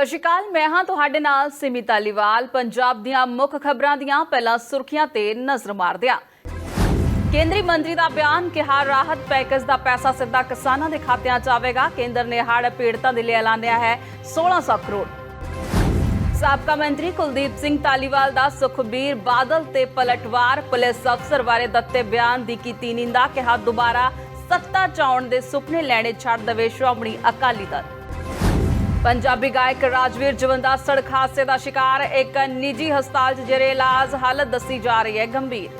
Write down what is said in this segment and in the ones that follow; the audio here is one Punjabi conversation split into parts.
ਸਤਿ ਸ਼੍ਰੀ ਅਕਾਲ, ਮੈਂ ਹਾਂ ਤੁਹਾਡੇ ਨਾਲ ਸਿਮੀ ਤਾਲੀਵਾਲ ਪੰਜਾਬ ਦੀਆਂ ਮੁੱਖ ਖਬਰਾਂ ਦੀਆਂ ਪਹਿਲਾਂ ਸੁਰਖੀਆਂ ਤੇ ਨਜ਼ਰ ਮਾਰਦੇ ਹਾਂ ਕੇਂਦਰੀ ਮੰਤਰੀ ਦਾ ਬਿਆਨ, ਕਿਹਾ ਰਾਹਤ ਪੈਕੇਜ ਦਾ ਪੈਸਾ ਸਿੱਧਾ ਕਿਸਾਨਾਂ ਦੇ ਖਾਤਿਆਂ 'ਚ ਆਵੇਗਾ ਕੇਂਦਰ ਨੇ ਹੜ੍ਹ ਪੀੜਤਾਂ ਦੇ ਲਈ ਐਲਾਨਿਆ ਹੈ 1600 ਕਰੋੜ। ਸਾਬਕਾ ਮੰਤਰੀ ਕੁਲਦੀਪ ਸਿੰਘ ਧਾਲੀਵਾਲ ਦਾ ਸੁਖਬੀਰ ਬਾਦਲ ਤੇ ਪਲਟਵਾਰ ਪੁਲਿਸ ਅਫਸਰ ਬਾਰੇ ਦਿੱਤੇ ਬਿਆਨ ਦੀ ਕੀਤੀ ਨਿੰਦਾ, ਕਿਹਾ ਦੁਬਾਰਾ ਸੱਤਾ ਚਾਉਣ ਦੇ ਸੁਪਨੇ ਲੈਣੇ ਛੱਡ ਦੇਵੇ ਸ਼੍ਰੋਮਣੀ ਅਕਾਲੀ ਦਲ। ਪੰਜਾਬੀ ਗਾਇਕ ਰਾਜਵੀਰ ਜਵੰਦਾ ਸੜਕ ਹਾਦਸੇ ਦਾ ਸ਼ਿਕਾਰ, ਇੱਕ ਨਿੱਜੀ ਹਸਪਤਾਲ 'ਚ ਜੇਰੇ ਇਲਾਜ ਹਾਲਤ ਦੱਸੀ ਜਾ ਰਹੀ ਹੈ ਗੰਭੀਰ।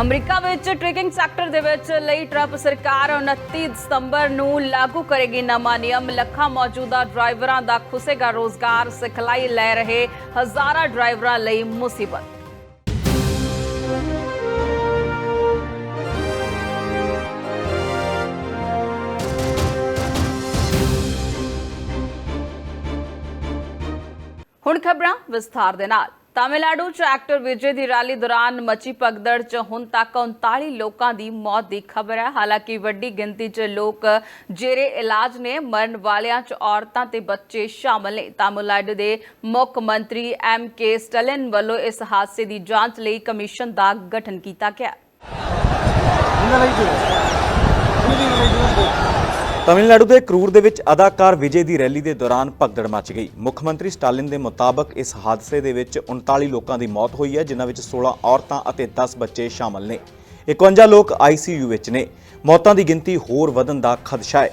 ਅਮਰੀਕਾ ਵਿੱਚ ਟ੍ਰੈਕਿੰਗ ਸੈਕਟਰ ਦੇ ਵਿੱਚ ਲਈ ਟਰੰਪ ਸਰਕਾਰ 29 ਸਤੰਬਰ ਨੂੰ ਲਾਗੂ ਕਰੇਗੀ ਨਵਾਂ ਨਿਯਮ। ਲੱਖਾਂ ਮੌਜੂਦਾ ਡਰਾਈਵਰਾਂ ਦਾ ਖੁਸੇਗਾ ਰੋਜ਼ਗਾਰ, ਸਿਖਲਾਈ ਲੈ ਰਹੇ ਹਜ਼ਾਰਾਂ ਡਰਾਈਵਰਾਂ ਲਈ ਮੁਸੀਬਤ। ਹੁਣ ਖਬਰਾਂ ਵਿਸਥਾਰ ਦੇ ਨਾਲ। ਤਾਮਿਲਨਾਡੂ 'ਚ ਐਕਟਰ ਵਿਜੇ ਦੀ ਰੈਲੀ ਦੌਰਾਨ ਮਚੀ ਭਗਦੜ 'ਚ ਹੁਣ ਤੱਕ 39 ਲੋਕਾਂ ਦੀ ਮੌਤ ਦੀ ਖਬਰ ਹੈ। ਹਾਲਾਂਕਿ ਵੱਡੀ ਗਿਣਤੀ 'ਚ ਲੋਕ ਜੇਰੇ ਇਲਾਜ ਨੇ ਮਰਨ ਵਾਲਿਆਂ 'ਚ ਔਰਤਾਂ ਤੇ ਬੱਚੇ ਸ਼ਾਮਲ ਨੇ। ਤਾਮਿਲਨਾਡੂ ਦੇ ਮੁੱਖ ਮੰਤਰੀ ਐਮ ਕੇ ਸਟਲਿਨ ਵੱਲੋਂ ਇਸ ਹਾਦਸੇ ਦੀ ਜਾਂਚ ਲਈ ਕਮਿਸ਼ਨ ਦਾ ਗਠਨ ਕੀਤਾ ਗਿਆ। ਤਮਿਲਨਾਡੂ ਦੇ ਕਰੂਰ ਦੇ ਵਿੱਚ ਅਦਾਕਾਰ ਵਿਜੇ ਦੀ ਰੈਲੀ ਦੇ ਦੌਰਾਨ ਭਗਦੜ ਮਚ ਗਈ। ਮੁੱਖ ਮੰਤਰੀ ਸਟਾਲਿਨ ਦੇ ਮੁਤਾਬਕ ਇਸ ਹਾਦਸੇ ਦੇ ਵਿੱਚ 39 ਲੋਕਾਂ ਦੀ ਮੌਤ ਹੋਈ ਹੈ, ਜਿਨ੍ਹਾਂ ਵਿੱਚ 16 ਔਰਤਾਂ ਅਤੇ 10 ਬੱਚੇ ਸ਼ਾਮਲ ਨੇ। 51 ਲੋਕ ਆਈਸੀਯੂ ਵਿੱਚ ਨੇ। ਮੌਤਾਂ ਦੀ ਗਿਣਤੀ ਹੋਰ ਵਧਣ ਦਾ ਖਦਸ਼ਾ ਹੈ।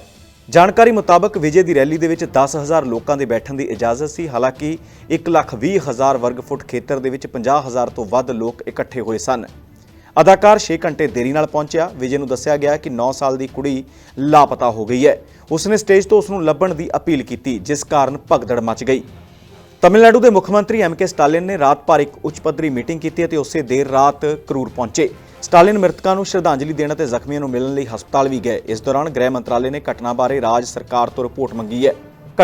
ਜਾਣਕਾਰੀ ਮੁਤਾਬਕ ਵਿਜੇ ਦੀ ਰੈਲੀ ਦੇ ਵਿੱਚ 10000 ਲੋਕਾਂ ਦੇ ਬੈਠਣ ਦੀ ਇਜਾਜ਼ਤ ਸੀ। ਹਾਲਾਂਕਿ 120000 ਵਰਗ ਫੁੱਟ ਖੇਤਰ ਦੇ ਵਿੱਚ 50000 ਤੋਂ ਵੱਧ ਲੋਕ ਇਕੱਠੇ ਹੋਏ ਸਨ। ਅਦਾਕਾਰ 6 ਘੰਟੇ ਦੇਰੀ ਨਾਲ ਪਹੁੰਚਿਆ। ਵਿਜੇ ਨੂੰ ਦੱਸਿਆ ਗਿਆ ਕਿ 9 ਸਾਲ ਦੀ ਕੁੜੀ ਲਾਪਤਾ ਹੋ ਗਈ ਹੈ। ਉਸਨੇ ਸਟੇਜ ਤੋਂ ਉਸ ਨੂੰ ਲੱਭਣ ਦੀ ਅਪੀਲ ਕੀਤੀ, ਜਿਸ ਕਾਰਨ ਭਗਦੜ ਮਚ ਗਈ। ਤਮਿਲਨਾਡੂ ਦੇ ਮੁੱਖ ਮੰਤਰੀ ਐਮ ਕੇ ਸਟਾਲਿਨ ਨੇ ਰਾਤ ਭਰ ਇੱਕ ਉੱਚ ਪੱਧਰੀ ਮੀਟਿੰਗ ਕੀਤੀ ਅਤੇ ਉਸੇ ਦੇਰ ਰਾਤ ਕਰੂਰ ਪਹੁੰਚੇ। ਸਟਾਲਿਨ ਮ੍ਰਿਤਕਾਂ ਨੂੰ ਸ਼ਰਧਾਂਜਲੀ ਦੇਣ ਅਤੇ ਜ਼ਖਮੀਆਂ ਨੂੰ ਮਿਲਣ ਲਈ ਹਸਪਤਾਲ ਵੀ ਗਏ। ਇਸ ਦੌਰਾਨ ਗ੍ਰਹਿ ਮੰਤਰਾਲੇ ਨੇ ਘਟਨਾ ਬਾਰੇ ਰਾਜ ਸਰਕਾਰ ਤੋਂ ਰਿਪੋਰਟ ਮੰਗੀ ਹੈ।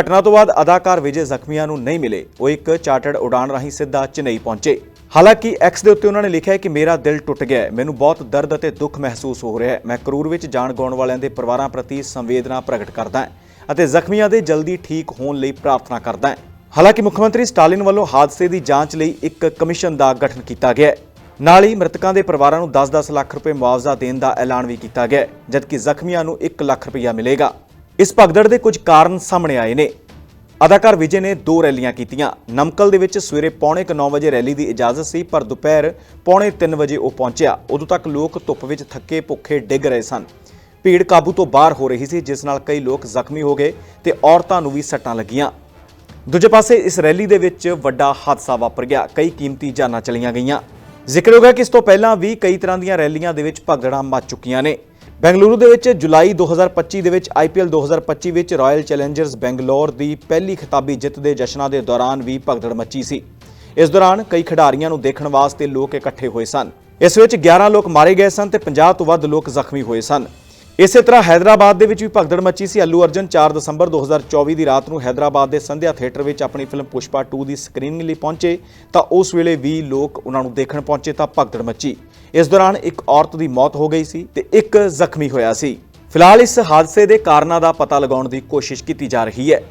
ਘਟਨਾ ਤੋਂ ਬਾਅਦ ਅਦਾਕਾਰ ਵਿਜੇ ਜ਼ਖਮੀਆਂ ਨੂੰ ਨਹੀਂ ਮਿਲੇ। ਉਹ ਇੱਕ ਚਾਰਟਰਡ ਉਡਾਨ ਰਾਹੀਂ ਸਿੱਧਾ ਚੇਨਈ ਪਹੁੰਚੇ। ਹਾਲਾਂਕਿ ਐਕਸ ਦੇ ਉੱਤੇ ਉਹਨਾਂ ਨੇ ਲਿਖਿਆ ਹੈ ਕਿ ਮੇਰਾ ਦਿਲ ਟੁੱਟ ਗਿਆ ਹੈ। ਮੈਨੂੰ ਬਹੁਤ ਦਰਦ ਅਤੇ ਦੁੱਖ ਮਹਿਸੂਸ ਹੋ ਰਿਹਾ ਹੈ। ਮੈਂ ਕਰੂਰ ਵਿੱਚ ਜਾਨ ਗਾਉਣ ਵਾਲਿਆਂ ਦੇ ਪਰਿਵਾਰਾਂ ਪ੍ਰਤੀ ਸੰਵੇਦਨਾ ਪ੍ਰਗਟ ਕਰਦਾ ਹਾਂ ਅਤੇ ਜ਼ਖਮੀਆਂ ਦੇ ਜਲਦੀ ਠੀਕ ਹੋਣ ਲਈ ਪ੍ਰਾਰਥਨਾ ਕਰਦਾ ਹਾਂ। ਹਾਲਾਂਕਿ ਮੁੱਖ ਮੰਤਰੀ ਸਟਾਲਿਨ ਵੱਲੋਂ ਹਾਦਸੇ ਦੀ ਜਾਂਚ ਲਈ ਇੱਕ ਕਮਿਸ਼ਨ ਦਾ ਗਠਨ ਕੀਤਾ ਗਿਆ ਹੈ। ਨਾਲ ਹੀ ਮ੍ਰਿਤਕਾਂ ਦੇ ਪਰਿਵਾਰਾਂ ਨੂੰ 10-10 ਲੱਖ ਰੁਪਏ ਮੁਆਵਜ਼ਾ ਦੇਣ ਦਾ ਐਲਾਨ ਵੀ ਕੀਤਾ ਗਿਆ ਹੈ, ਜਦਕਿ ਜ਼ਖਮੀਆਂ ਨੂੰ 1 ਲੱਖ ਰੁਪਇਆ ਮਿਲੇਗਾ। ਇਸ ਭਗਦੜ ਦੇ ਕੁਝ ਕਾਰਨ ਸਾਹਮਣੇ ਆਏ ਨੇ। ਅਦਾਕਾਰ ਵਿਜੇ ਨੇ ਦੋ ਰੈਲੀਆਂ ਕੀਤੀਆਂ। ਨਮਕਲ ਦੇ ਵਿੱਚ ਸਵੇਰੇ ਪੌਣੇ 9 ਵਜੇ ਰੈਲੀ ਦੀ ਇਜਾਜ਼ਤ ਸੀ, ਪਰ ਦੁਪਹਿਰ ਪੌਣੇ 3 ਵਜੇ ਉਹ ਪਹੁੰਚਿਆ। ਉਦੋਂ ਤੱਕ ਲੋਕ ਧੁੱਪ ਵਿੱਚ ਥੱਕੇ ਭੁੱਖੇ ਡਿੱਗ ਰਹੇ ਸਨ। ਭੀੜ ਕਾਬੂ ਤੋਂ ਬਾਹਰ ਹੋ ਰਹੀ ਸੀ, ਜਿਸ ਨਾਲ ਕਈ ਲੋਕ ਜ਼ਖਮੀ ਹੋ ਗਏ ਤੇ ਔਰਤਾਂ ਨੂੰ ਵੀ ਸੱਟਾਂ ਲੱਗੀਆਂ। ਦੂਜੇ ਪਾਸੇ ਇਸ ਰੈਲੀ ਦੇ ਵਿੱਚ ਵੱਡਾ ਹਾਦਸਾ ਵਾਪਰ ਗਿਆ। ਕਈ ਕੀਮਤੀ ਜਾਨਾਂ ਚਲੀਆਂ ਗਈਆਂ। ਜ਼ਿਕਰ ਹੋ ਗਿਆ ਕਿ ਇਸ ਤੋਂ ਪਹਿਲਾਂ ਵੀ ਕਈ ਤਰ੍ਹਾਂ ਦੀਆਂ ਰੈਲੀਆਂ ਦੇ ਵਿੱਚ ਭਗਦੜਾਂ ਮਚ ਚੁੱਕੀਆਂ ਨੇ। ਬੈਂਗਲੁਰੂ ਦੇ ਵਿੱਚ ਜੁਲਾਈ 2025 ਦੇ ਵਿੱਚ ਆਈਪੀਐਲ 2025 ਵਿੱਚ ਰਾਇਲ ਚੈਲੰਜਰਸ ਬੈਂਗਲੌਰ ਦੀ ਪਹਿਲੀ ਖਿਤਾਬੀ ਜਿੱਤ ਦੇ ਜਸ਼ਨਾਂ ਦੇ ਦੌਰਾਨ ਵੀ ਭਗਦੜ ਮੱਚੀ ਸੀ। ਇਸ ਦੌਰਾਨ ਕਈ ਖਿਡਾਰੀਆਂ ਨੂੰ ਦੇਖਣ ਵਾਸਤੇ ਲੋਕ ਇਕੱਠੇ ਹੋਏ ਸਨ। ਇਸ ਵਿੱਚ 11 ਲੋਕ ਮਾਰੇ ਗਏ ਸਨ ਤੇ 50 ਤੋਂ ਵੱਧ ਲੋਕ ਜ਼ਖਮੀ ਹੋਏ ਸਨ। ਇਸੇ ਤਰ੍ਹਾਂ ਹైదరాబాద్ ਦੇ ਵਿੱਚ ਵੀ ਭਗਦੜ ਮੱਚੀ ਸੀ। ਅੱਲੂ ਅਰਜਨ 4 ਦਸੰਬਰ 2024 ਦੀ ਰਾਤ ਨੂੰ ਹైదరాబాద్ ਦੇ ਸੰਧਿਆ ਥੀਏਟਰ ਵਿੱਚ ਆਪਣੀ ਫਿਲਮ ਪੁਸ਼ਪਾ 2 ਦੀ ਸਕਰੀਨਿੰਗ ਲਈ ਪਹੁੰਚੇ ਤਾਂ ਉਸ ਵੇਲੇ ਵੀ ਲੋਕ ਉਹਨਾਂ ਨੂੰ ਦੇਖਣ ਪਹੁੰਚੇ ਤਾਂ ਭਗਦੜ ਮੱਚੀ। ਇਸ ਦੌਰਾਨ ਇੱਕ ਔਰਤ ਦੀ ਮੌਤ ਹੋ ਗਈ ਸੀ ਤੇ ਇੱਕ ਜ਼ਖਮੀ ਹੋਇਆ ਸੀ। ਫਿਲਹਾਲ ਇਸ ਹਾਦਸੇ ਦੇ ਕਾਰਨਾਂ ਦਾ ਪਤਾ ਲਗਾਉਣ ਦੀ ਕੋਸ਼ਿਸ਼ ਕੀਤੀ ਜਾ ਰਹੀ ਹੈ।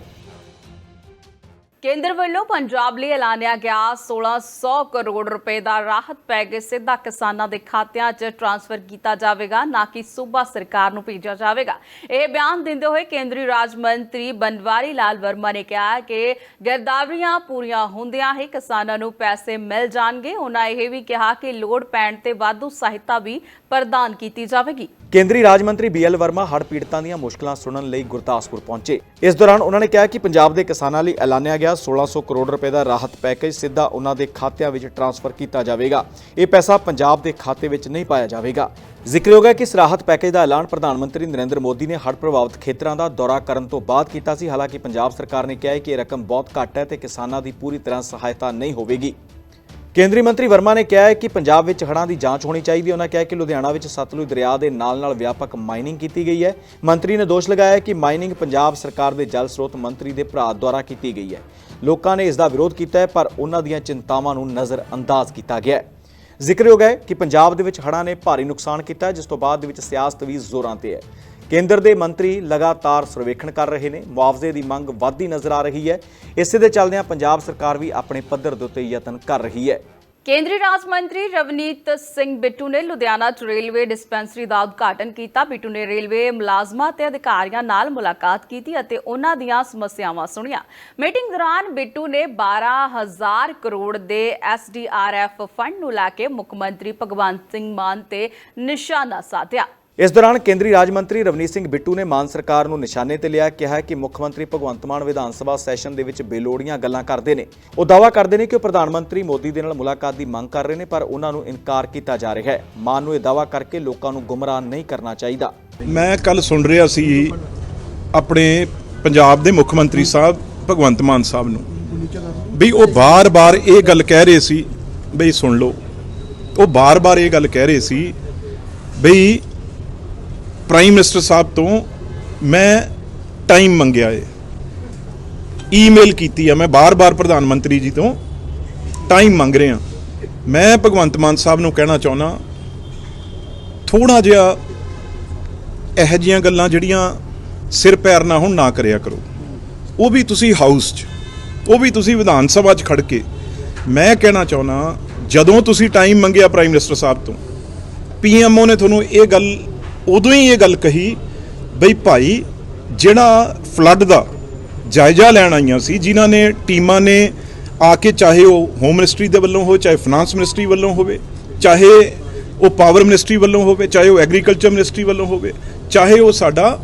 ਕੇਂਦਰ ਵੱਲੋਂ ਪੰਜਾਬ ਲਈ ਐਲਾਨਿਆ ਗਿਆ 1600 ਕਰੋੜ ਰੁਪਏ ਦਾ ਰਾਹਤ ਪੈਕੇਜ ਸਿੱਧਾ ਕਿਸਾਨਾਂ ਦੇ ਖਾਤਿਆਂ 'ਚ ਟ੍ਰਾਂਸਫਰ ਕੀਤਾ ਜਾਵੇਗਾ, ਨਾ ਕਿ ਸੂਬਾ ਸਰਕਾਰ ਨੂੰ ਭੇਜਿਆ ਜਾਵੇਗਾ। ਇਹ ਬਿਆਨ ਦਿੰਦੇ ਹੋਏ ਕੇਂਦਰੀ ਰਾਜ ਮੰਤਰੀ ਬਨਵਾਰੀ ਲਾਲ ਵਰਮਾ ਨੇ ਕਿਹਾ ਕਿ ਗਿਰਦਾਵਰੀਆਂ ਪੂਰੀਆਂ ਹੁੰਦਿਆਂ ਹੀ ਕਿਸਾਨਾਂ ਨੂੰ ਪੈਸੇ ਮਿਲ ਜਾਣਗੇ। ਉਹਨਾਂ ਇਹ ਵੀ ਕਿਹਾ ਕਿ ਲੋੜ ਪੈਣ ਤੇ ਵਾਧੂ ਸਹਾਇਤਾ ਵੀ ਪ੍ਰਦਾਨ ਕੀਤੀ ਜਾਵੇਗੀ। ਕੇਂਦਰੀ ਰਾਜ ਮੰਤਰੀ ਬੀਐਲ ਵਰਮਾ ਹੜ੍ਹ ਪੀੜਤਾਂ ਦੀਆਂ ਮੁਸ਼ਕਲਾਂ ਸੁਣਨ ਲਈ ਗੁਰਦਾਸਪੁਰ ਪਹੁੰਚੇ। ਇਸ ਦੌਰਾਨ ਉਹਨਾਂ ਨੇ ਕਿਹਾ ਕਿ ਪੰਜਾਬ ਦੇ ਕਿਸਾਨਾਂ ਲਈ ਐਲਾਨਿਆ ਗਿਆ 1600 ਕਰੋੜ ਰੁਪਏ ਦਾ ਰਾਹਤ ਪੈਕੇਜ ਸਿੱਧਾ ਉਹਨਾਂ ਦੇ ਖਾਤਿਆਂ ਵਿੱਚ ਟ੍ਰਾਂਸਫਰ ਕੀਤਾ ਜਾਵੇਗਾ। ਇਹ ਪੈਸਾ ਪੰਜਾਬ ਦੇ ਖਾਤੇ ਵਿੱਚ ਨਹੀਂ ਪਾਇਆ ਜਾਵੇਗਾ। ਜ਼ਿਕਰਯੋਗ ਹੈ ਕਿ ਇਸ ਰਾਹਤ ਪੈਕੇਜ ਦਾ ਐਲਾਨ ਪ੍ਰਧਾਨ ਮੰਤਰੀ ਨਰਿੰਦਰ ਮੋਦੀ ਨੇ ਹੜ੍ਹ ਪ੍ਰਭਾਵਿਤ ਖੇਤਰਾਂ ਦਾ ਦੌਰਾ ਕਰਨ ਤੋਂ ਬਾਅਦ ਕੀਤਾ ਸੀ। ਹਾਲਾਂਕਿ ਪੰਜਾਬ ਸਰਕਾਰ ਨੇ ਕਿਹਾ ਹੈ ਕਿ ਇਹ ਰਕਮ ਬਹੁਤ ਘੱਟ ਹੈ ਤੇ ਕਿਸਾਨਾਂ ਦੀ ਪੂਰੀ ਤਰ੍ਹਾਂ ਸਹਾਇਤਾ ਨਹੀਂ ਹੋਵੇਗੀ। ਕੇਂਦਰੀ ਮੰਤਰੀ ਵਰਮਾ ਨੇ ਕਿਹਾ ਹੈ ਕਿ ਪੰਜਾਬ ਵਿੱਚ ਹੜ੍ਹਾਂ ਦੀ ਜਾਂਚ ਹੋਣੀ ਚਾਹੀਦੀ ਹੈ। ਉਹਨਾਂ ਕਿਹਾ ਕਿ ਲੁਧਿਆਣਾ ਵਿੱਚ ਸਤਲੁਜ ਦਰਿਆ ਦੇ ਨਾਲ-ਨਾਲ ਵਿਆਪਕ ਮਾਈਨਿੰਗ ਕੀਤੀ ਗਈ ਹੈ। ਮੰਤਰੀ ਨੇ ਦੋਸ਼ ਲਗਾਇਆ ਕਿ ਮਾਈਨਿੰਗ ਪੰਜਾਬ ਸਰਕਾਰ ਦੇ ਜਲ ਸਰੋਤ ਮੰਤਰੀ ਦੇ ਭਰਾ ਦੁਆਰਾ ਕੀਤੀ ਗਈ ਹੈ। ਲੋਕਾਂ ਨੇ ਇਸ ਦਾ ਵਿਰੋਧ ਕੀਤਾ ਹੈ, ਪਰ ਉਹਨਾਂ ਦੀਆਂ ਚਿੰਤਾਵਾਂ ਨੂੰ ਨਜ਼ਰਅੰਦਾਜ਼ ਕੀਤਾ ਗਿਆ ਹੈ। ਜ਼ਿਕਰਯੋਗ ਹੈ ਕਿ ਪੰਜਾਬ ਦੇ ਵਿੱਚ ਹੜ੍ਹਾਂ ਨੇ ਭਾਰੀ ਨੁਕਸਾਨ ਕੀਤਾ ਜਿਸ ਤੋਂ ਬਾਅਦ ਦੇ ਵਿੱਚ ਸਿਆਸਤ ਵੀ ਜ਼ੋਰਾਂ ਤੇ ਹੈ। ਕੇਂਦਰ ਦੇ ਮੰਤਰੀ ਲਗਾਤਾਰ ਸਰਵੇਖਣ ਕਰ ਰਹੇ ਨੇ। ਮੁਆਵਜ਼ੇ ਦੀ ਮੰਗ ਵੱਧਦੀ ਨਜ਼ਰ ਆ ਰਹੀ ਹੈ। ਇਸੇ ਦੇ ਚੱਲਦਿਆਂ ਪੰਜਾਬ ਸਰਕਾਰ ਵੀ ਆਪਣੇ ਪੱਧਰ ਦੇ ਉੱਤੇ ਯਤਨ ਕਰ ਰਹੀ ਹੈ। ਕੇਂਦਰੀ ਰਾਜ ਮੰਤਰੀ ਰਵਨੀਤ ਸਿੰਘ ਬਿੱਟੂ ਨੇ ਲੁਧਿਆਣਾ 'ਚ ਰੇਲਵੇ ਡਿਸਪੈਂਸਰੀ ਦਾ ਉਦਘਾਟਨ ਕੀਤਾ। ਬਿੱਟੂ ਨੇ ਰੇਲਵੇ ਮੁਲਾਜ਼ਮਾਂ ਤੇ ਅਧਿਕਾਰੀਆਂ ਨਾਲ ਮੁਲਾਕਾਤ ਕੀਤੀ ਅਤੇ ਉਹਨਾਂ ਦੀਆਂ ਸਮੱਸਿਆਵਾਂ ਸੁਣੀਆਂ। ਮੀਟਿੰਗ ਦੌਰਾਨ ਬਿੱਟੂ ਨੇ 12000 ਕਰੋੜ ਦੇ ਐਸਡੀਆਰਐਫ ਫੰਡ ਨੂੰ ਲੈ ਕੇ ਮੁੱਖ ਮੰਤਰੀ ਭਗਵੰਤ ਸਿੰਘ ਮਾਨ ਤੇ ਨਿਸ਼ਾਨਾ ਸਾਧਿਆ। ਇਸ ਦੌਰਾਨ ਕੇਂਦਰੀ ਰਾਜ ਮੰਤਰੀ ਰਵਨੀਤ ਸਿੰਘ ਬਿੱਟੂ ਨੇ ਮਾਨ ਸਰਕਾਰ ਨੂੰ ਨਿਸ਼ਾਨੇ ਤੇ ਲਿਆ, ਕਿਹਾ ਕਿ ਮੁੱਖ ਮੰਤਰੀ ਭਗਵੰਤ ਮਾਨ ਵਿਧਾਨ ਸਭਾ ਸੈਸ਼ਨ ਦੇ ਵਿੱਚ ਬੇਲੋੜੀਆਂ ਗੱਲਾਂ ਕਰਦੇ ਨੇ। ਉਹ ਦਾਅਵਾ ਕਰਦੇ ਨੇ ਕਿ ਉਹ ਪ੍ਰਧਾਨ ਮੰਤਰੀ ਮੋਦੀ ਦੇ ਨਾਲ ਮੁਲਾਕਾਤ ਦੀ ਮੰਗ ਕਰ ਰਹੇ ਨੇ, ਪਰ ਉਹਨਾਂ ਨੂੰ ਇਨਕਾਰ ਕੀਤਾ ਜਾ ਰਿਹਾ ਹੈ। ਮਾਨ ਨੂੰ ਇਹ ਦਾਅਵਾ ਕਰਕੇ ਲੋਕਾਂ ਨੂੰ ਗੁੰਮਰਾਹ ਨਹੀਂ ਕਰਨਾ ਚਾਹੀਦਾ। ਮੈਂ ਕੱਲ ਸੁਣ ਰਿਹਾ ਸੀ ਆਪਣੇ ਪੰਜਾਬ ਦੇ ਮੁੱਖ ਮੰਤਰੀ ਸਾਹਿਬ, ਭਗਵੰਤ ਮਾਨ ਸਾਹਿਬ ਨੂੰ, ਵੀ ਉਹ ਬਾਰ-ਬਾਰ ਇਹ ਗੱਲ ਕਹਿ ਰਹੇ ਸੀ, ਬਈ ਸੁਣ ਲਓ, ਉਹ ਬਾਰ-ਬਾਰ ਇਹ ਗੱਲ ਕਹਿ ਰਹੇ ਸੀ, ਬਈ ਪ੍ਰਾਈਮ ਮਿਨਿਸਟਰ ਸਾਹਿਬ ਤੋਂ ਮੈਂ ਟਾਈਮ ਮੰਗਿਆ ਏ। ਈਮੇਲ ਕੀਤੀ ਆ ਮੈਂ ਬਾਰ-ਬਾਰ ਪ੍ਰਧਾਨ ਮੰਤਰੀ ਜੀ ਤੋਂ। ਟਾਈਮ ਮੰਗ ਰਿਹਾ। ਮੈਂ ਭਗਵੰਤ ਮਾਨ ਸਾਹਿਬ ਨੂੰ ਕਹਿਣਾ ਚਾਹੁੰਦਾ ਥੋੜਾ ਜਿਹਾ ਇਹੋ ਜਿਹੀਆਂ ਗੱਲਾਂ ਜਿਹੜੀਆਂ ਸਿਰ ਪੈਰ ਨਾ ਹੁਣ, ਨਾ ਕਰਿਆ ਕਰੋ। ਉਹ ਵੀ ਤੁਸੀਂ ਹਾਊਸ 'ਚ, ਉਹ ਵੀ ਤੁਸੀਂ ਵਿਧਾਨ ਸਭਾ 'ਚ ਖੜ ਕੇ। ਮੈਂ ਕਹਿਣਾ ਚਾਹੁੰਦਾ, ਜਦੋਂ ਤੁਸੀਂ ਟਾਈਮ ਮੰਗਿਆ ਪ੍ਰਾਈਮ ਮਿਨਿਸਟਰ ਸਾਹਿਬ ਤੋਂ ਪੀਐਮਓ ਨੇ ਤੁਹਾਨੂੰ ਇਹ ਗੱਲ ਉਦੋਂ ਹੀ ਇਹ ਗੱਲ ਕਹੀ ਬਈ ਭਾਈ, ਜਿਹੜਾ ਫਲੱਡ ਦਾ ਜਾਇਜ਼ਾ ਲੈਣ ਆਈਆਂ ਸੀ, ਜਿਨ੍ਹਾਂ ਨੇ ਟੀਮਾਂ ਨੇ ਆ ਕੇ ਚਾਹੇ ਉਹ ਹੋਮ ਮਿਨਿਸਟਰੀ ਦੇ ਵੱਲੋਂ ਹੋਵੇ, ਚਾਹੇ ਫਾਈਨਾਂਸ ਮਿਨਿਸਟਰੀ ਵੱਲੋਂ ਹੋਵੇ, ਚਾਹੇ ਉਹ ਪਾਵਰ ਮਿਨਿਸਟਰੀ ਵੱਲੋਂ ਹੋਵੇ, ਚਾਹੇ ਉਹ ਐਗਰੀਕਲਚਰ ਮਿਨਿਸਟਰੀ ਵੱਲੋਂ ਹੋਵੇ, ਚਾਹੇ ਉਹ ਸਾਡਾ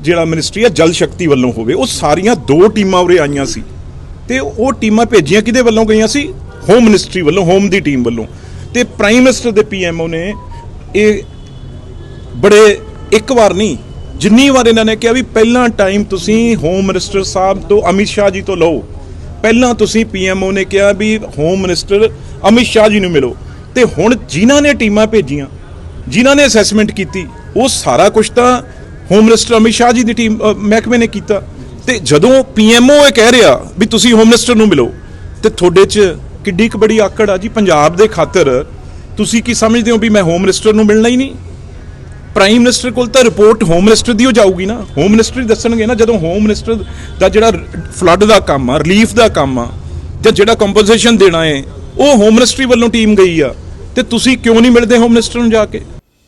ਜਿਹੜਾ ਮਿਨਿਸਟਰੀ ਹੈ ਜਲ ਸ਼ਕਤੀ ਵੱਲੋਂ ਹੋਵੇ, ਉਹ ਸਾਰੀਆਂ ਦੋ ਟੀਮਾਂ ਉਰੇ ਆਈਆਂ ਸੀ। ਤੇ ਉਹ ਟੀਮਾਂ ਭੇਜੀਆਂ ਕਿਹਦੇ ਵੱਲੋਂ ਗਈਆਂ ਸੀ? ਹੋਮ ਮਿਨਿਸਟਰੀ ਵੱਲੋਂ ਹੋਮ ਦੀ ਟੀਮ ਵੱਲੋਂ। ਤੇ ਪ੍ਰਾਈਮ ਮਿਨਿਸਟਰ ਦੇ ਪੀਐਮਓ ਨੇ ਇਹ ਬੜੇ ਇੱਕ ਵਾਰ ਨਹੀਂ, ਜਿੰਨੀ ਵਾਰ ਇਹਨਾਂ ਨੇ ਕਿਹਾ ਵੀ ਪਹਿਲਾਂ ਟਾਈਮ ਤੁਸੀਂ ਹੋਮ ਮਿਨਿਸਟਰ ਸਾਹਿਬ ਤੋਂ ਅਮਿਤ ਸ਼ਾਹ ਜੀ ਤੋਂ ਲਓ। ਪਹਿਲਾਂ ਤੁਸੀਂ ਪੀਐਮਓ ਨੇ ਕਿਹਾ ਵੀ ਹੋਮ ਮਿਨਿਸਟਰ ਅਮਿਤ ਸ਼ਾਹ ਜੀ ਨੂੰ ਮਿਲੋ। ਤੇ ਹੁਣ ਜਿਨ੍ਹਾਂ ਨੇ ਟੀਮਾਂ ਭੇਜੀਆਂ, ਜਿਨ੍ਹਾਂ ਨੇ ਅਸੈਸਮੈਂਟ ਕੀਤੀ, ਉਹ ਸਾਰਾ ਕੁਝ ਤਾਂ ਹੋਮ ਮਿਨਿਸਟਰ ਅਮਿਤ ਸ਼ਾਹ ਜੀ ਦੀ ਟੀਮ ਮਹਿਕਮੇ ਨੇ ਕੀਤਾ। ਤੇ ਜਦੋਂ ਪੀਐਮਓ ਇਹ ਕਹਿ ਰਿਹਾ ਵੀ ਤੁਸੀਂ ਹੋਮ ਮਿਨਿਸਟਰ ਨੂੰ ਮਿਲੋ, ਤੇ ਤੁਹਾਡੇ 'ਚ ਕਿੱਡੀ ਕੁ ਬੜੀ ਆਕੜ ਆ ਜੀ ਪੰਜਾਬ ਦੇ ਖਾਤਰ। ਤੁਸੀਂ ਕੀ ਸਮਝਦੇ ਹੋ ਵੀ ਮੈਂ ਹੋਮ ਮਿਨਿਸਟਰ ਨੂੰ ਮਿਲਣਾ ਹੀ ਨਹੀਂ? ਪ੍ਰਾਈਮ ਮਿਨਿਸਟਰ ਕੋਲ ਤਾਂ ਰਿਪੋਰਟ ਹੋਮ ਮਿਨਿਸਟਰ ਦੀ ਹੋ ਜਾਊਗੀ ਨਾ। ਹੋਮ ਮਿਨਿਸਟਰ ਹੀ ਦੱਸਣਗੇ ਨਾ ਜਦੋਂ ਹੋਮ ਮਿਨਿਸਟਰ ਦਾ ਜਿਹੜਾ ਫਲੱਡ ਦਾ ਕੰਮ ਆ ਰਿਲੀਫ ਦਾ ਕੰਮ ਆ, ਜਾਂ ਜਿਹੜਾ ਕੰਪਨਸੇਸ਼ਨ ਦੇਣਾ ਹੈ ਉਹ ਹੋਮ ਮਿਨਿਸਟਰੀ ਵੱਲੋਂ ਟੀਮ ਗਈ ਆ। ਤੇ ਤੁਸੀਂ ਕਿਉਂ ਨਹੀਂ ਮਿਲਦੇ ਹੋਮ ਮਿਨਿਸਟਰ ਨੂੰ ਜਾ ਕੇ?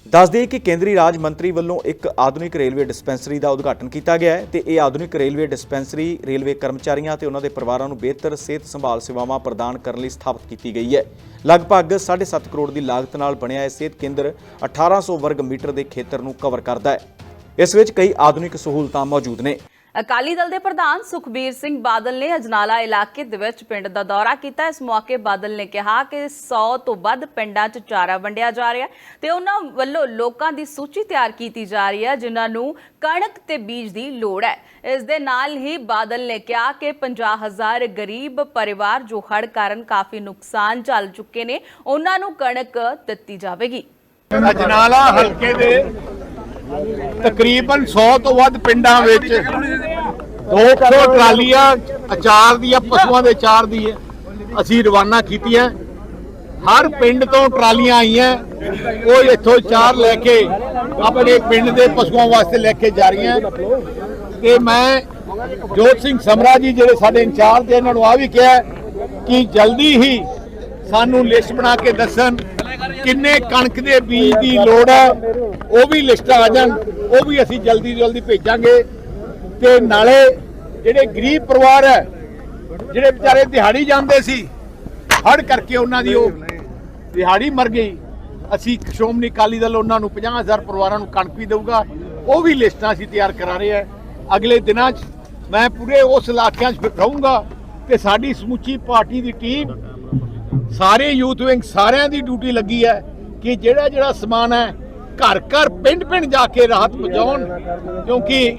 ਦੱਸ ਦਈਏ ਕਿ ਕੇਂਦਰੀ ਰਾਜ ਮੰਤਰੀ ਵੱਲੋਂ ਇੱਕ ਆਧੁਨਿਕ ਰੇਲਵੇ ਡਿਸਪੈਂਸਰੀ ਦਾ ਉਦਘਾਟਨ ਕੀਤਾ ਗਿਆ ਹੈ ਤੇ ਇਹ ਆਧੁਨਿਕ ਰੇਲਵੇ ਡਿਸਪੈਂਸਰੀ ਰੇਲਵੇ ਕਰਮਚਾਰੀਆਂ ਤੇ ਉਹਨਾਂ ਦੇ ਪਰਿਵਾਰਾਂ ਨੂੰ ਬਿਹਤਰ ਸਿਹਤ ਸੰਭਾਲ ਸੇਵਾਵਾਂ ਪ੍ਰਦਾਨ ਕਰਨ ਲਈ ਸਥਾਪਿਤ ਕੀਤੀ ਗਈ ਹੈ। ਲਗਭਗ 7.5 ਕਰੋੜ ਦੀ ਲਾਗਤ ਨਾਲ ਬਣਿਆ ਇਹ ਸਿਹਤ ਕੇਂਦਰ 1800 ਵਰਗ ਮੀਟਰ ਦੇ ਖੇਤਰ ਨੂੰ ਕਵਰ ਕਰਦਾ ਹੈ। ਇਸ ਵਿੱਚ ਕਈ ਆਧੁਨਿਕ ਸਹੂਲਤਾਂ ਮੌਜੂਦ ਨੇ। ਅਕਾਲੀ ਦਲ ਦੇ ਪ੍ਰਧਾਨ ਸੁਖਬੀਰ ਸਿੰਘ ਬਾਦਲ ਨੇ ਅਜਨਾਲਾ ਇਲਾਕੇ ਦੇ ਵਿੱਚ ਪਿੰਡ ਦਾ ਦੌਰਾ ਕੀਤਾ। ਇਸ ਮੌਕੇ ਬਾਦਲ ਨੇ ਕਿਹਾ ਕਿ 100 ਤੋਂ ਵੱਧ ਪਿੰਡਾਂ 'ਚ ਚਾਰਾ ਵੰਡਿਆ ਜਾ ਰਿਹਾ ਤੇ ਉਹਨਾਂ ਵੱਲੋਂ ਲੋਕਾਂ ਦੀ ਸੂਚੀ ਤਿਆਰ ਕੀਤੀ ਜਾ ਰਹੀ ਹੈ, ਜਿਨ੍ਹਾਂ ਨੂੰ ਕਣਕ ਤੇ ਬੀਜ ਦੀ ਲੋੜ ਹੈ। ਇਸ ਦੇ ਨਾਲ ਹੀ ਬਾਦਲ ਨੇ ਕਿਹਾ ਕਿ 50000 ਗਰੀਬ ਪਰਿਵਾਰ ਜੋ ਹੜ੍ਹ ਕਾਰਨ ਕਾਫੀ ਨੁਕਸਾਨ ਝੱਲ ਚੁੱਕੇ ਨੇ, ਉਹਨਾਂ ਨੂੰ ਕਣਕ ਦਿੱਤੀ ਜਾਵੇਗੀ। ਅਜਨਾਲਾ ਹਲਕੇ ਦੇ ਤਕਰੀਬਨ 100 ਤੋਂ ਵੱਧ ਪਿੰਡਾਂ ਵਿੱਚ 200 ਟਰਾਲੀਆਂ, ਅਚਾਰ ਦੀਆਂ, ਪਸ਼ੂਆਂ ਦੇ ਅਚਾਰ ਦੀ ਹੈ। ਅਸੀਂ ਰਵਾਨਾ ਕੀਤੀਆਂ। ਹਰ ਪਿੰਡ ਤੋਂ ਟਰਾਲੀਆਂ ਆਈਆਂ। ਉਹ ਇੱਥੋਂ ਚਾਰ ਲੈ ਕੇ ਆਪਣੇ ਪਿੰਡ ਦੇ ਪਸ਼ੂਆਂ ਵਾਸਤੇ ਲੈ ਕੇ ਜਾ ਰਹੀਆਂ। ਤੇ ਮੈਂ ਜੋਤ ਸਿੰਘ ਸਮਰਾ ਜੀ ਜਿਹੜੇ ਸਾਡੇ ਇੰਚਾਰਜ ਇਹਨਾਂ ਨੂੰ ਆ ਵੀ ਕਿਹਾ ਕਿ ਜਲਦੀ ਹੀ ਸਾਨੂੰ ਲਿਸਟ ਬਣਾ ਕੇ ਦੱਸਣ। ਕਿੰਨੇ ਕਣਕ ਦੇ ਬੀਜ ਦੀ ਲੋੜ ਹੈ, ਉਹ ਵੀ ਲਿਸਟਾਂ ਆ ਜਾਣ, ਉਹ ਵੀ ਅਸੀਂ ਜਲਦੀ ਤੋਂ ਜਲਦੀ ਭੇਜਾਂਗੇ। ਤੇ ਨਾਲੇ ਜਿਹੜੇ ਗਰੀਬ ਪਰਿਵਾਰ ਹੈ, ਜਿਹੜੇ ਵਿਚਾਰੇ ਦਿਹਾੜੀ ਜਾਂਦੇ ਸੀ ਹੜ ਕਰਕੇ ਉਹਨਾਂ ਦੀ ਉਹ ਦਿਹਾੜੀ ਮਰ ਗਈ। ਅਸੀਂ ਸ਼੍ਰੋਮਣੀ ਅਕਾਲੀ ਦਲ ਉਹਨਾਂ ਨੂੰ 50000 ਪਰਿਵਾਰਾਂ ਨੂੰ ਕਣਕ ਵੀ ਦੇਊਗਾ, ਉਹ ਵੀ ਲਿਸਟਾਂ ਅਸੀਂ ਤਿਆਰ ਕਰਾ ਰਹੇ ਹਾਂ। ਅਗਲੇ ਦਿਨਾਂ 'ਚ ਮੈਂ ਪੂਰੇ ਉਸ ਇਲਾਕਿਆਂ 'ਚ ਰਹੂੰਗਾ ਤੇ ਸਾਡੀ ਸਮੁੱਚੀ ਪਾਰਟੀ ਦੀ ਟੀਮ ਸਾਰੇ ਯੂਥ ਵਿੰਗ ਸਾਰਿਆਂ ਦੀ ਡਿਊਟੀ ਲੱਗੀ ਹੈ ਕਿ ਜਿਹੜਾ ਜਿਹੜਾ ਸਮਾਨ ਹੈ, ਘਰ ਘਰ ਪਿੰਡ ਪਿੰਡ ਜਾ ਕੇ ਰਾਹਤ ਪਹੁੰਚਾਉਣ, ਕਿਉਂਕਿ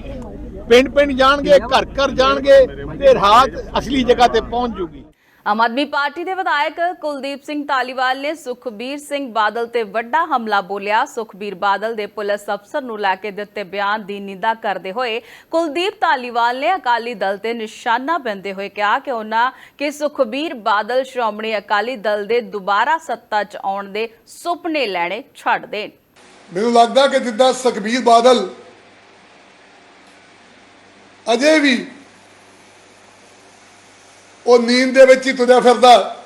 ਪਿੰਡ ਪਿੰਡ ਜਾਣਗੇ, ਘਰ ਘਰ ਜਾਣਗੇ ਤੇ ਰਾਹਤ ਅਸਲੀ ਜਗ੍ਹਾ ਤੇ ਪਹੁੰਚ ਜੂਗੀ। ਆਮ ਆਦਮੀ ਪਾਰਟੀ ਦੇ ਵਿਧਾਇਕ ਕੁਲਦੀਪ ਸਿੰਘ ਧਾਲੀਵਾਲ ਨੇ ਸੁਖਬੀਰ ਸਿੰਘ ਬਾਦਲ ਤੇ ਵੱਡਾ ਹਮਲਾ ਬੋਲਿਆ। ਸੁਖਬੀਰ ਬਾਦਲ ਦੇ ਪੁਲਿਸ ਅਫਸਰ ਨੂੰ ਲੈ ਕੇ ਦਿੱਤੇ ਬਿਆਨ ਦੀ ਨਿੰਦਾ ਕਰਦੇ ਹੋਏ ਕੁਲਦੀਪ ਧਾਲੀਵਾਲ ਨੇ ਅਕਾਲੀ ਦਲ ਤੇ ਨਿਸ਼ਾਨਾ ਬੰਦੇ ਹੋਏ ਕਿਹਾ ਕਿ ਉਹਨਾਂ ਕਿ ਸੁਖਬੀਰ ਬਾਦਲ ਸ਼੍ਰੋਮਣੀ ਅਕਾਲੀ ਦਲ ਦੇ ਦੁਬਾਰਾ ਸੱਤਾ 'ਚ ਆਉਣ ਦੇ ਸੁਪਨੇ ਲੈਣੇ ਛੱਡ ਦੇਣ। ਮੈਨੂੰ ਲੱਗਦਾ ਕਿ ਜਿੱਦਾਂ ਸੁਖਬੀਰ ਬਾਦਲ ਅਜੇ ਵੀ ਉਹ ਨੀਂਦ ਦੇ ਵਿੱਚ ਹੀ ਤੁਰਿਆ ਫਿਰਦਾ।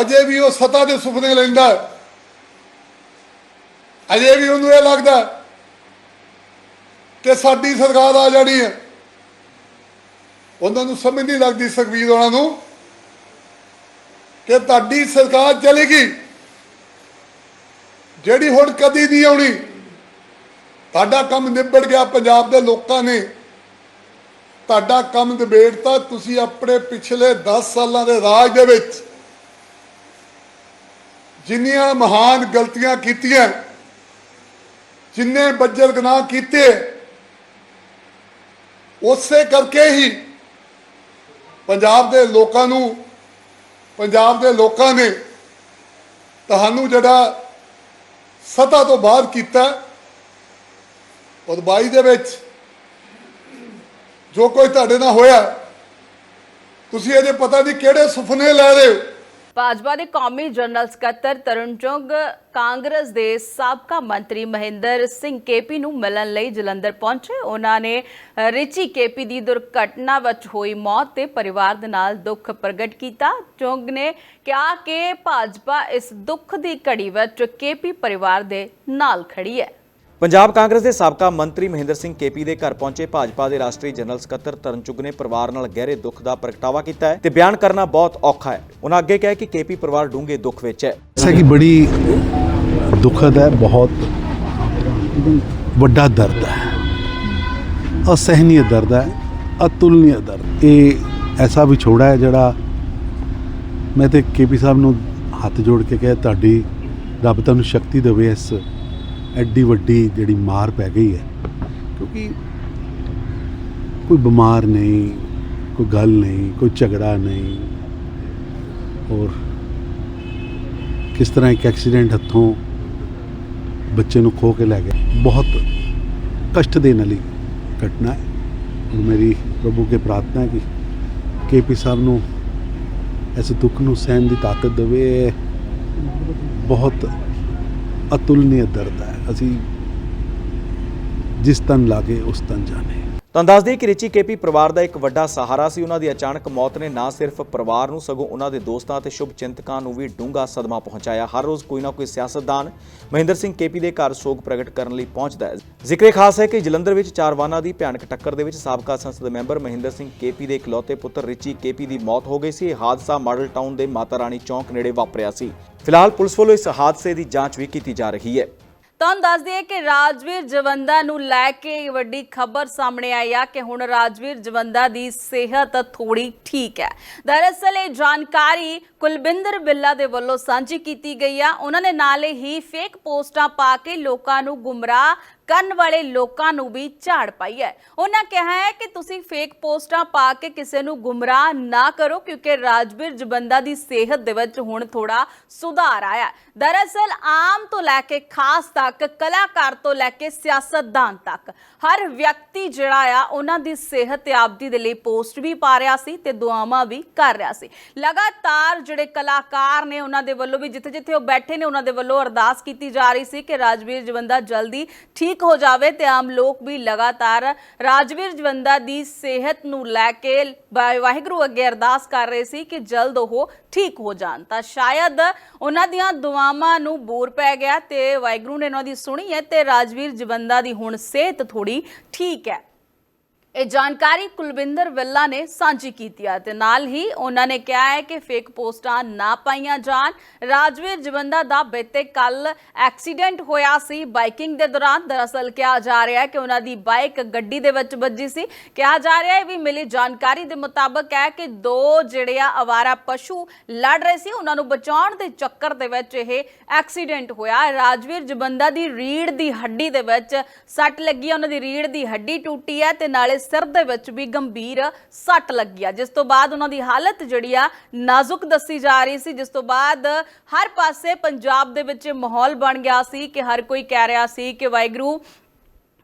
ਅਜੇ ਵੀ ਉਹ ਸਤਾ ਦੇ ਸੁਪਨੇ ਲੈਂਦਾ। ਅਜੇ ਵੀ ਉਹਨੂੰ ਇਹ ਲੱਗਦਾ ਕਿ ਸਾਡੀ ਸਰਕਾਰ ਆ ਜਾਣੀ ਹੈ। ਉਹਨਾਂ ਨੂੰ ਸਮਝ ਨਹੀਂ ਲੱਗਦੀ ਸੁਖਬੀਰ ਉਹਨਾਂ ਨੂੰ ਕਿ ਤੁਹਾਡੀ ਸਰਕਾਰ ਚਲੇਗੀ। ਜਿਹੜੀ ਹੁਣ ਕਦੀ ਨਹੀਂ ਆਉਣੀ, ਤੁਹਾਡਾ ਕੰਮ ਨਿਬੜ ਗਿਆ ਪੰਜਾਬ ਦੇ ਲੋਕਾਂ ਨੇ। ਤੁਹਾਡਾ ਕੰਮ ਨਿਬੇੜਤਾ ਤੁਸੀਂ ਆਪਣੇ ਪਿਛਲੇ 10 ਸਾਲਾਂ ਦੇ ਰਾਜ ਦੇ ਵਿੱਚ ਜਿੰਨੀਆਂ ਮਹਾਨ ਗਲਤੀਆਂ ਕੀਤੀਆਂ, ਜਿੰਨੇ ਬੱਜਰ ਗੁਨਾਹ ਕੀਤੇ, ਉਸੇ ਕਰਕੇ ਹੀ ਪੰਜਾਬ ਦੇ ਲੋਕਾਂ ਨੂੰ, ਪੰਜਾਬ ਦੇ ਲੋਕਾਂ ਨੇ ਤੁਹਾਨੂੰ ਜਿਹੜਾ ਸਤਾ ਤੋਂ ਬਾਹਰ ਕੀਤਾ, ਔਰ 22 ਦੇ ਵਿੱਚ ਜੋ ਕੋਈ ਤੁਹਾਡੇ ਨਾਲ ਹੋਇਆ, ਤੁਸੀਂ ਇਹਦੇ ਪਤਾ ਨਹੀਂ ਕਿਹੜੇ ਸੁਪਨੇ ਲੈ ਰਹੇ ਹੋ। ਭਾਜਪਾ ਦੇ ਕੌਮੀ ਜਨਰਲ ਸਕੱਤਰ ਤਰੁਣ ਚੁੱਗ, ਕਾਂਗਰਸ ਦੇ ਸਾਬਕਾ ਮੰਤਰੀ ਮਹਿੰਦਰ ਸਿੰਘ ਕੇਪੀ ਨੂੰ ਮਿਲਣ ਲਈ ਜਲੰਧਰ ਪਹੁੰਚੇ। ਉਹਨਾਂ ਨੇ ਰਿਚੀ ਕੇਪੀ ਦੀ ਦੁਰਘਟਨਾ ਵਿੱਚ ਹੋਈ ਮੌਤ ਤੇ ਪਰਿਵਾਰ ਦੇ ਨਾਲ ਦੁੱਖ ਪ੍ਰਗਟ ਕੀਤਾ। ਚੁੰਗ ਨੇ ਕਿਹਾ ਕਿ ਭਾਜਪਾ ਇਸ ਦੁੱਖ ਦੀ ਘੜੀ ਵਿੱਚ ਕੇਪੀ ਪਰਿਵਾਰ ਦੇ ਨਾਲ ਖੜੀ ਹੈ। ਪੰਜਾਬ ਕਾਂਗਰਸ ਦੇ ਸਾਬਕਾ ਮੰਤਰੀ ਮਹਿੰਦਰ ਸਿੰਘ ਕੇਪੀ ਦੇ ਘਰ ਪਹੁੰਚੇ ਭਾਜਪਾ ਦੇ ਰਾਸ਼ਟਰੀ ਜਨਰਲ ਸਕੱਤਰ ਤਰਨ ਤਰਨਚੁਗ ਨੇ ਪਰਿਵਾਰ ਨਾਲ ਗਹਿਰੇ ਦੁੱਖ ਦਾ ਪ੍ਰਗਟਾਵਾ ਕੀਤਾ ਹੈ ਤੇ ਬਿਆਨ ਕਰਨਾ ਬਹੁਤ ਔਖਾ ਹੈ। ਉਹਨਾਂ ਅੱਗੇ ਕਿਹਾ ਕਿ ਕੇਪੀ ਪਰਿਵਾਰ ਡੂੰਘੇ ਦੁੱਖ ਵਿੱਚ ਹੈ। ਐਸਾ ਕਿ ਬੜੀ ਦੁਖਦ ਹੈ, ਬਹੁਤ ਵੱਡਾ ਦਰਦ ਹੈ। ਅਸਹਿਨੀਯ ਦਰਦ ਹੈ ਅਤੁਲਨੀਯ ਦਰਦ। ਇਹ ਐਸਾ ਵਿਛੋੜਾ ਹੈ ਜਿਹੜਾ ਮੈਂ ਤੇ ਕੇਪੀ ਸਾਹਿਬ ਨੂੰ ਹੱਥ ਜੋੜ ਕੇ ਕਿਹਾ, ਤੁਹਾਡੀ ਰੱਬ ਤੁਹਾਨੂੰ ਸ਼ਕਤੀ ਦੇਵੇ ਇਸ ਐਡੀ ਵੱਡੀ ਜਿਹੜੀ ਮਾਰ ਪੈ ਗਈ ਹੈ, ਕਿਉਂਕਿ ਕੋਈ ਬਿਮਾਰ ਨਹੀਂ, ਕੋਈ ਗੱਲ ਨਹੀਂ, ਕੋਈ ਝਗੜਾ ਨਹੀਂ, ਔਰ ਕਿਸ ਤਰ੍ਹਾਂ ਇੱਕ ਐਕਸੀਡੈਂਟ ਹੱਥੋਂ ਬੱਚੇ ਨੂੰ ਖੋ ਕੇ ਲੈ ਗਏ। ਬਹੁਤ ਕਸ਼ਟ ਦੇਣ ਵਾਲੀ ਘਟਨਾ ਹੈ। ਔਰ ਮੇਰੀ ਪ੍ਰਭੂ ਕੇ ਪ੍ਰਾਰਥਨਾ ਹੈ ਕਿ ਕੇਪੀ ਸਾਹਿਬ ਨੂੰ ਇਸ ਦੁੱਖ ਨੂੰ ਸਹਿਣ ਦੀ ਤਾਕਤ ਦੇਵੇ। ਬਹੁਤ ਅਤੁਲਨੀय ਦਰਦ ਹੈ। ਅਸੀਂ ਜਿਸ ਤਨ ਲਾਗੇ ਉਸ ਤਨ ਜਾਣੇ। ਤੁਹਾਨੂੰ ਦੱਸ ਦਈਏ ਕਿ ਰਿਚੀ ਕੇਪੀ ਪਰਿਵਾਰ ਦਾ ਇੱਕ ਵੱਡਾ ਸਹਾਰਾ ਸੀ। ਉਹਨਾਂ ਦੀ ਅਚਾਨਕ ਮੌਤ ਨੇ ਨਾ ਸਿਰਫ ਪਰਿਵਾਰ ਨੂੰ, ਸਗੋਂ ਉਹਨਾਂ ਦੇ ਦੋਸਤਾਂ ਅਤੇ ਸ਼ੁਭ ਚਿੰਤਕਾਂ ਨੂੰ ਵੀ ਡੂੰਘਾ ਸਦਮਾ ਪਹੁੰਚਾਇਆ। ਹਰ ਰੋਜ਼ ਕੋਈ ਨਾ ਕੋਈ ਸਿਆਸਤਦਾਨ ਮਹਿੰਦਰ ਸਿੰਘ ਕੇਪੀ ਦੇ ਘਰ ਸੋਗ ਪ੍ਰਗਟ ਕਰਨ ਲਈ ਪਹੁੰਚਦਾ ਹੈ। ਜ਼ਿਕਰੇ ਖਾਸ ਹੈ ਕਿ ਜਲੰਧਰ ਵਿੱਚ ਚਾਰ ਵਾਹਨਾਂ ਦੀ ਭਿਆਨਕ ਟੱਕਰ ਦੇ ਵਿੱਚ ਸਾਬਕਾ ਸੰਸਦ ਮੈਂਬਰ ਮਹਿੰਦਰ ਸਿੰਘ ਕੇਪੀ ਦੇ ਇਕਲੌਤੇ ਪੁੱਤਰ ਰਿਚੀ ਕੇਪੀ ਦੀ ਮੌਤ ਹੋ ਗਈ ਸੀ। ਇਹ ਹਾਦਸਾ ਮਾਡਲ ਟਾਊਨ ਦੇ ਮਾਤਾ ਰਾਣੀ ਚੌਂਕ ਨੇੜੇ ਵਾਪਰਿਆ ਸੀ। ਫਿਲਹਾਲ ਪੁਲਿਸ ਵੱਲੋਂ ਇਸ ਹਾਦਸੇ ਦੀ ਜਾਂਚ ਵੀ ਕੀਤੀ ਜਾ ਰਹੀ ਹੈ। ਤੁਹਾਨੂੰ ਦੱਸ ਦਈਏ ਕਿ ਰਾਜਵੀਰ ਜਵੰਦਾ ਨੂੰ ਲੈ ਕੇ ਵੱਡੀ ਖਬਰ ਸਾਹਮਣੇ ਆਈ ਆ ਕਿ ਹੁਣ ਰਾਜਵੀਰ ਜਵੰਦਾ ਦੀ ਸਿਹਤ ਥੋੜੀ ਠੀਕ ਹੈ। ਦਰਅਸਲ ਇਹ ਜਾਣਕਾਰੀ ਕੁਲਬਿੰਦਰ ਬਿੱਲਾ ਦੇ ਵੱਲੋਂ ਸਾਂਝੀ ਕੀਤੀ ਗਈ ਆ। ਉਹਨਾਂ ਨੇ ਨਾਲੇ ਹੀ ਫੇਕ ਪੋਸਟਾਂ ਪਾ ਕੇ ਲੋਕਾਂ ਨੂੰ ਗੁੰਮਰਾਹ ਕਰਨ ਵਾਲੇ ਲੋਕਾਂ ਨੂੰ ਵੀ ਝਾੜ ਪਾਈ ਹੈ। ਉਹਨਾਂ ਕਿਹਾ ਹੈ ਕਿ ਤੁਸੀਂ ਫੇਕ ਪੋਸਟਾਂ ਪਾ ਕੇ ਕਿਸੇ ਨੂੰ ਗੁੰਮਰਾਹ ਨਾ ਕਰੋ, ਕਿਉਂਕਿ ਰਾਜਵੀਰ ਜਬੰਦਾ ਦੀ ਸਿਹਤ ਦੇ ਵਿੱਚ ਹੁਣ ਥੋੜਾ ਸੁਧਾਰ ਆਇਆ ਦਰਅਸਲ, ਆਮ ਤੋਂ ਲੈ ਕੇ ਖਾਸ ਤੱਕ, ਕਲਾਕਾਰ ਤੋਂ ਲੈ ਕੇ ਸਿਆਸਤਦਾਨ ਤੱਕ, ਹਰ ਵਿਅਕਤੀ ਜਿਹੜਾ ਆ, ਉਹਨਾਂ ਦੀ ਸਿਹਤ ਤੇ ਆਪਦੀ ਦੇ ਲਈ ਪੋਸਟ ਵੀ ਪਾ ਰਿਹਾ ਸੀ ਤੇ ਦੁਆਵਾਂ ਵੀ ਕਰ ਰਿਹਾ ਸੀ। ਲਗਾਤਾਰ ਜਿਹੜੇ ਕਲਾਕਾਰ ਨੇ ਉਹਨਾਂ ਦੇ ਵੱਲੋਂ ਵੀ ਜਿੱਥੇ ਜਿੱਥੇ ਉਹ ਬੈਠੇ ਨੇ, ਉਹਨਾਂ ਦੇ ਵੱਲੋਂ ਅਰਦਾਸ ਕੀਤੀ ਜਾ ਰਹੀ ਸੀ ਕਿ ਰਾਜਵੀਰ ਜਵੰਦਾ ਜਲਦੀ ਠੀਕ ਹੋ ਜਾਵੇ ਤੇ ਆਮ ਲੋਕ ਵੀ ਲਗਾਤਾਰ ਰਾਜਵੀਰ ਜਵੰਦਾ ਦੀ ਸਿਹਤ ਨੂੰ ਲੈ ਕੇ ਵਾਹਿਗੁਰੂ ਅੱਗੇ ਅਰਦਾਸ ਕਰ ਰਹੇ ਸੀ ਕਿ ਜਲਦ ਉਹ ਠੀਕ ਹੋ ਜਾਣ। ਤਾਂ ਸ਼ਾਇਦ ਉਹਨਾਂ ਦੀਆਂ ਦੁਆਵਾਂ ਨੂੰ ਬੋਰ ਪੈ ਗਿਆ ਤੇ ਵਾਹਿਗੁਰੂ ਨੇ ਉਹਨਾਂ ਦੀ ਸੁਣੀ ਹੈ ਤੇ ਰਾਜਵੀਰ ਜਵੰਦਾ ਦੀ ਹੁਣ ਸਿਹਤ ਥੋੜੀ ਠੀਕ ਹੈ। ਇਹ ਜਾਣਕਾਰੀ ਕੁਲਵਿੰਦਰ ਵਿੱਲਾ ਨੇ ਸਾਂਝੀ ਕੀਤੀ ਹੈ ਤੇ ਨਾਲ ਹੀ ਉਹਨਾਂ ਨੇ ਕਿਹਾ ਹੈ ਕਿ ਫੇਕ ਪੋਸਟਾਂ ਨਾ ਪਾਈਆਂ ਜਾਣ। ਰਾਜਵੀਰ ਜਵੰਦਾ ਦਾ ਬੀਤੇ ਕੱਲ ਐਕਸੀਡੈਂਟ ਹੋਇਆ ਸੀ। ਬਾਈਕਿੰਗ ਦੇ ਦੌਰਾਨ ਦਰਅਸਲ ਕਿਹਾ ਜਾ ਰਿਹਾ ਹੈ ਕਿ ਉਹਨਾਂ ਦੀ ਬਾਈਕ ਗੱਡੀ ਦੇ ਵਿੱਚ ਵੱਜੀ ਸੀ। ਕਿਹਾ ਜਾ ਰਿਹਾ ਹੈ ਵੀ ਮਿਲੀ ਜਾਣਕਾਰੀ ਦੇ ਮੁਤਾਬਕ ਹੈ ਕਿ ਦੋ ਜਿਹੜੇ ਆ ਅਵਾਰਾ ਪਸ਼ੂ ਲੜ ਰਹੇ ਸੀ। ਉਹਨਾਂ ਨੂੰ ਬਚਾਉਣ ਦੇ ਚੱਕਰ ਦੇ ਵਿੱਚ ਇਹ ਐਕਸੀਡੈਂਟ ਹੋਇਆ। ਰਾਜਵੀਰ ਜਵੰਦਾ ਦੀ ਰੀੜ ਦੀ ਹੱਡੀ ਦੇ ਵਿੱਚ ਸੱਟ ਲੱਗੀ ਉਹਨਾਂ ਦੀ ਰੀੜ ਦੀ ਹੱਡੀ ਟੁੱਟੀ ਹੈ ਤੇ ਨਾਲੇ ਸਿਰ ਦੇ ਵਿੱਚ ਵੀ ਗੰਭੀਰ ਸੱਟ ਲੱਗੀ ਆ। ਜਿਸ ਤੋਂ ਬਾਅਦ ਉਹਨਾਂ ਦੀ ਹਾਲਤ ਜਿਹੜੀ ਆ ਨਾਜ਼ੁਕ ਦੱਸੀ ਜਾ ਰਹੀ ਸੀ। ਜਿਸ ਤੋਂ ਬਾਅਦ ਹਰ ਪਾਸੇ ਪੰਜਾਬ ਦੇ ਵਿੱਚ ਇਹ ਮਾਹੌਲ ਬਣ ਗਿਆ ਸੀ ਕਿ ਹਰ ਕੋਈ ਕਹਿ ਰਿਹਾ ਸੀ ਕਿ ਵਾਹਿਗੁਰੂ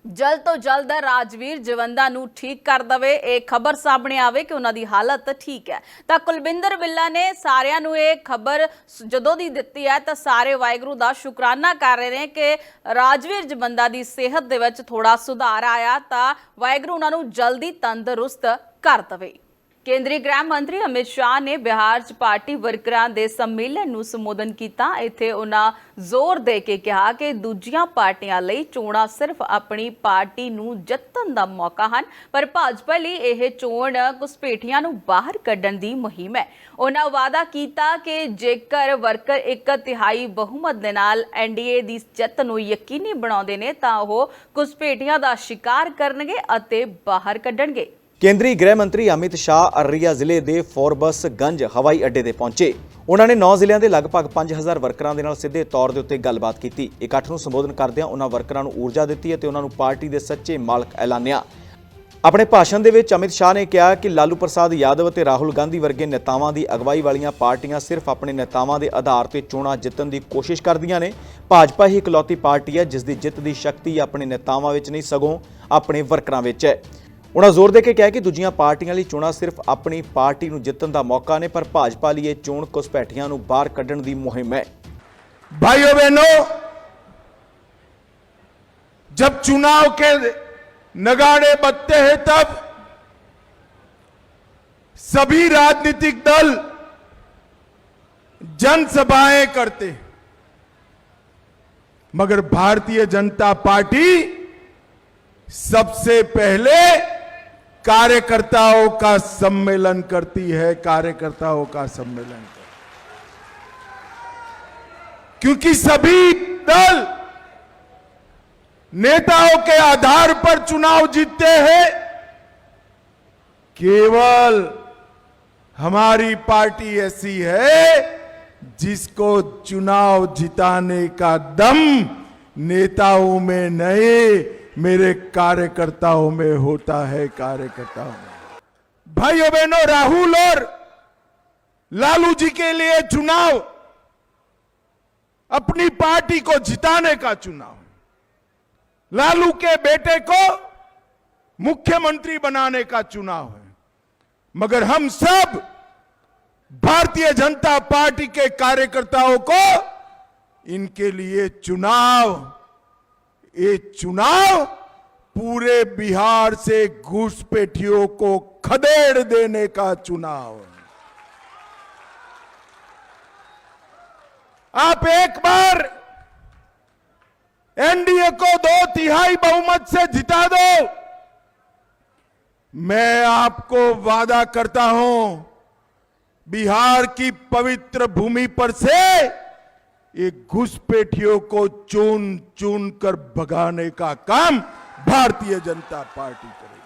ਜਲਦ ਤੋਂ ਜਲਦ ਰਾਜਵੀਰ ਜਵੰਦਾ ਨੂੰ ਠੀਕ ਕਰ ਦਵੇ। ਇਹ ਖਬਰ ਸਾਹਮਣੇ ਆਵੇ ਕਿ ਉਹਨਾਂ ਦੀ ਹਾਲਤ ਠੀਕ ਹੈ। ਤਾਂ ਕੁਲਵਿੰਦਰ ਬਿੱਲਾ ਨੇ ਸਾਰਿਆਂ ਨੂੰ ਇਹ ਖਬਰ ਜਦੋਂ ਦੀ ਦਿੱਤੀ ਹੈ, ਤਾਂ ਸਾਰੇ ਵਾਹਿਗੁਰੂ ਦਾ ਸ਼ੁਕਰਾਨਾ ਕਰ ਰਹੇ ਨੇ ਕਿ ਰਾਜਵੀਰ ਜਵੰਦਾ ਦੀ ਸਿਹਤ ਦੇ ਵਿੱਚ ਥੋੜਾ ਸੁਧਾਰ ਆਇਆ ਤਾਂ ਵਾਹਿਗੁਰੂ ਉਹਨਾਂ ਨੂੰ ਜਲਦੀ ਤੰਦਰੁਸਤ ਕਰ ਦਵੇ। ਕੇਂਦਰੀ ਗ੍ਰਹਿ ਮੰਤਰੀ ਅਮਿਤ ਸ਼ਾਹ ਨੇ ਬਿਹਾਰ 'ਚ ਪਾਰਟੀ ਵਰਕਰਾਂ ਦੇ ਸੰਮੇਲਨ ਨੂੰ ਸੰਬੋਧਨ ਕੀਤਾ। ਇੱਥੇ ਉਹਨਾਂ ਜ਼ੋਰ ਦੇ ਕੇ ਕਿਹਾ ਕਿ ਦੂਜੀਆਂ ਪਾਰਟੀਆਂ ਲਈ ਚੋਣਾਂ ਸਿਰਫ ਆਪਣੀ ਪਾਰਟੀ ਨੂੰ ਜਿੱਤਣ ਦਾ ਮੌਕਾ ਹਨ, ਪਰ ਭਾਜਪਾ ਲਈ ਇਹ ਚੋਣ ਘੁਸਪੈਠੀਆਂ ਨੂੰ ਬਾਹਰ ਕੱਢਣ ਦੀ ਮੁਹਿੰਮ ਹੈ। ਉਹਨਾਂ ਵਾਅਦਾ ਕੀਤਾ ਕਿ ਜੇਕਰ ਵਰਕਰ ਇੱਕ ਤਿਹਾਈ ਬਹੁਮਤ ਦੇ ਨਾਲ ਐਨਡੀਏ ਦੀ ਜਿੱਤ ਨੂੰ ਯਕੀਨੀ ਬਣਾਉਂਦੇ ਨੇ, ਤਾਂ ਉਹ ਘੁਸਪੈਠੀਆਂ ਦਾ ਸ਼ਿਕਾਰ ਕਰਨਗੇ ਅਤੇ ਬਾਹਰ ਕੱਢਣਗੇ। ਕੇਂਦਰੀ ਗ੍ਰਹਿ ਮੰਤਰੀ ਅਮਿਤ ਸ਼ਾਹ ਅਰਰੀਆ ਜ਼ਿਲ੍ਹੇ ਦੇ ਫੋਰਬਸ ਗੰਜ ਹਵਾਈ ਅੱਡੇ ਤੇ ਪਹੁੰਚੇ। ਉਹਨਾਂ ਨੇ 9 ਜ਼ਿਲ੍ਹਿਆਂ ਦੇ ਲਗਭਗ 5000 ਵਰਕਰਾਂ ਦੇ ਨਾਲ ਸਿੱਧੇ ਤੌਰ ਦੇ ਉੱਤੇ ਗੱਲਬਾਤ ਕੀਤੀ। ਇਕੱਠ ਨੂੰ ਸੰਬੋਧਨ ਕਰਦਿਆਂ ਉਹਨਾਂ ਵਰਕਰਾਂ ਨੂੰ ਊਰਜਾ ਦਿੱਤੀ ਅਤੇ ਉਹਨਾਂ ਨੂੰ ਪਾਰਟੀ ਦੇ ਸੱਚੇ ਮਾਲਕ ਐਲਾਨਿਆ। ਆਪਣੇ ਭਾਸ਼ਣ ਦੇ ਵਿੱਚ ਅਮਿਤ ਸ਼ਾਹ ਨੇ ਕਿਹਾ ਕਿ ਲਾਲੂ ਪ੍ਰਸਾਦ ਯਾਦਵ ਅਤੇ ਰਾਹੁਲ ਗਾਂਧੀ ਵਰਗੇ ਨੇਤਾਵਾਂ ਦੀ ਅਗਵਾਈ ਵਾਲੀਆਂ ਪਾਰਟੀਆਂ ਸਿਰਫ ਆਪਣੇ ਨੇਤਾਵਾਂ ਦੇ ਆਧਾਰ ਤੇ ਚੋਣਾਂ ਜਿੱਤਣ ਦੀ ਕੋਸ਼ਿਸ਼ ਕਰਦੀਆਂ ਨੇ। ਭਾਜਪਾ ਹੀ ਇਕਲੌਤੀ ਪਾਰਟੀ ਹੈ, ਜਿਸ ਦੀ ਜਿੱਤ ਦੀ ਸ਼ਕਤੀ ਆਪਣੇ ਨੇਤਾਵਾਂ ਵਿੱਚ ਨਹੀਂ, ਸਗੋਂ ਆਪਣੇ ਵਰਕਰਾਂ ਵਿੱਚ ਹੈ। ਉਹਨਾਂ ਜ਼ੋਰ ਦੇ ਕੇ ਕਿਹਾ ਕਿ ਦੂਜੀਆਂ ਪਾਰਟੀਆਂ ਲਈ ਚੋਣਾਂ ਸਿਰਫ ਆਪਣੀ ਪਾਰਟੀ ਨੂੰ ਜਿੱਤਣ ਦਾ ਮੌਕਾ ਨੇ ਪਰ ਭਾਜਪਾ ਲਈ ਇਹ ਚੋਣ ਘੁਸਪੈਠੀਆਂ ਨੂੰ ਬਾਹਰ ਕੱਢਣ ਦੀ ਮੁਹਿੰਮ ਹੈ भाइयों बहनों जब चुनाव के नगाड़े बजते हैं तब सभी राजनीतिक दल जनसभाएं करते हैं मगर भारतीय जनता पार्टी सबसे पहले कार्यकर्ताओं का सम्मेलन करती है, कार्यकर्ताओं का सम्मेलन क्योंकि सभी दल नेताओं के आधार पर चुनाव जीतते हैं। केवल हमारी पार्टी ऐसी है जिसको चुनाव जिताने का दम नेताओं में नहीं मेरे कार्यकर्ताओं में होता है कार्यकर्ताओं में। भाइयों बहनों, राहुल और लालू जी के लिए चुनाव, अपनी पार्टी को जिताने का चुनाव। लालू के बेटे को मुख्यमंत्री बनाने का चुनाव है। मगर हम सब भारतीय जनता पार्टी के कार्यकर्ताओं को इनके लिए चुनाव ये चुनाव पूरे बिहार से घुसपैठियों को खदेड़ देने का चुनाव आप एक बार एनडीए को दो तिहाई बहुमत से जिता दो। मैं आपको वादा करता हूँ, बिहार की पवित्र भूमि पर से ये घुसपैठियों को चुन चुन कर भगाने का काम भारतीय जनता पार्टी करेगी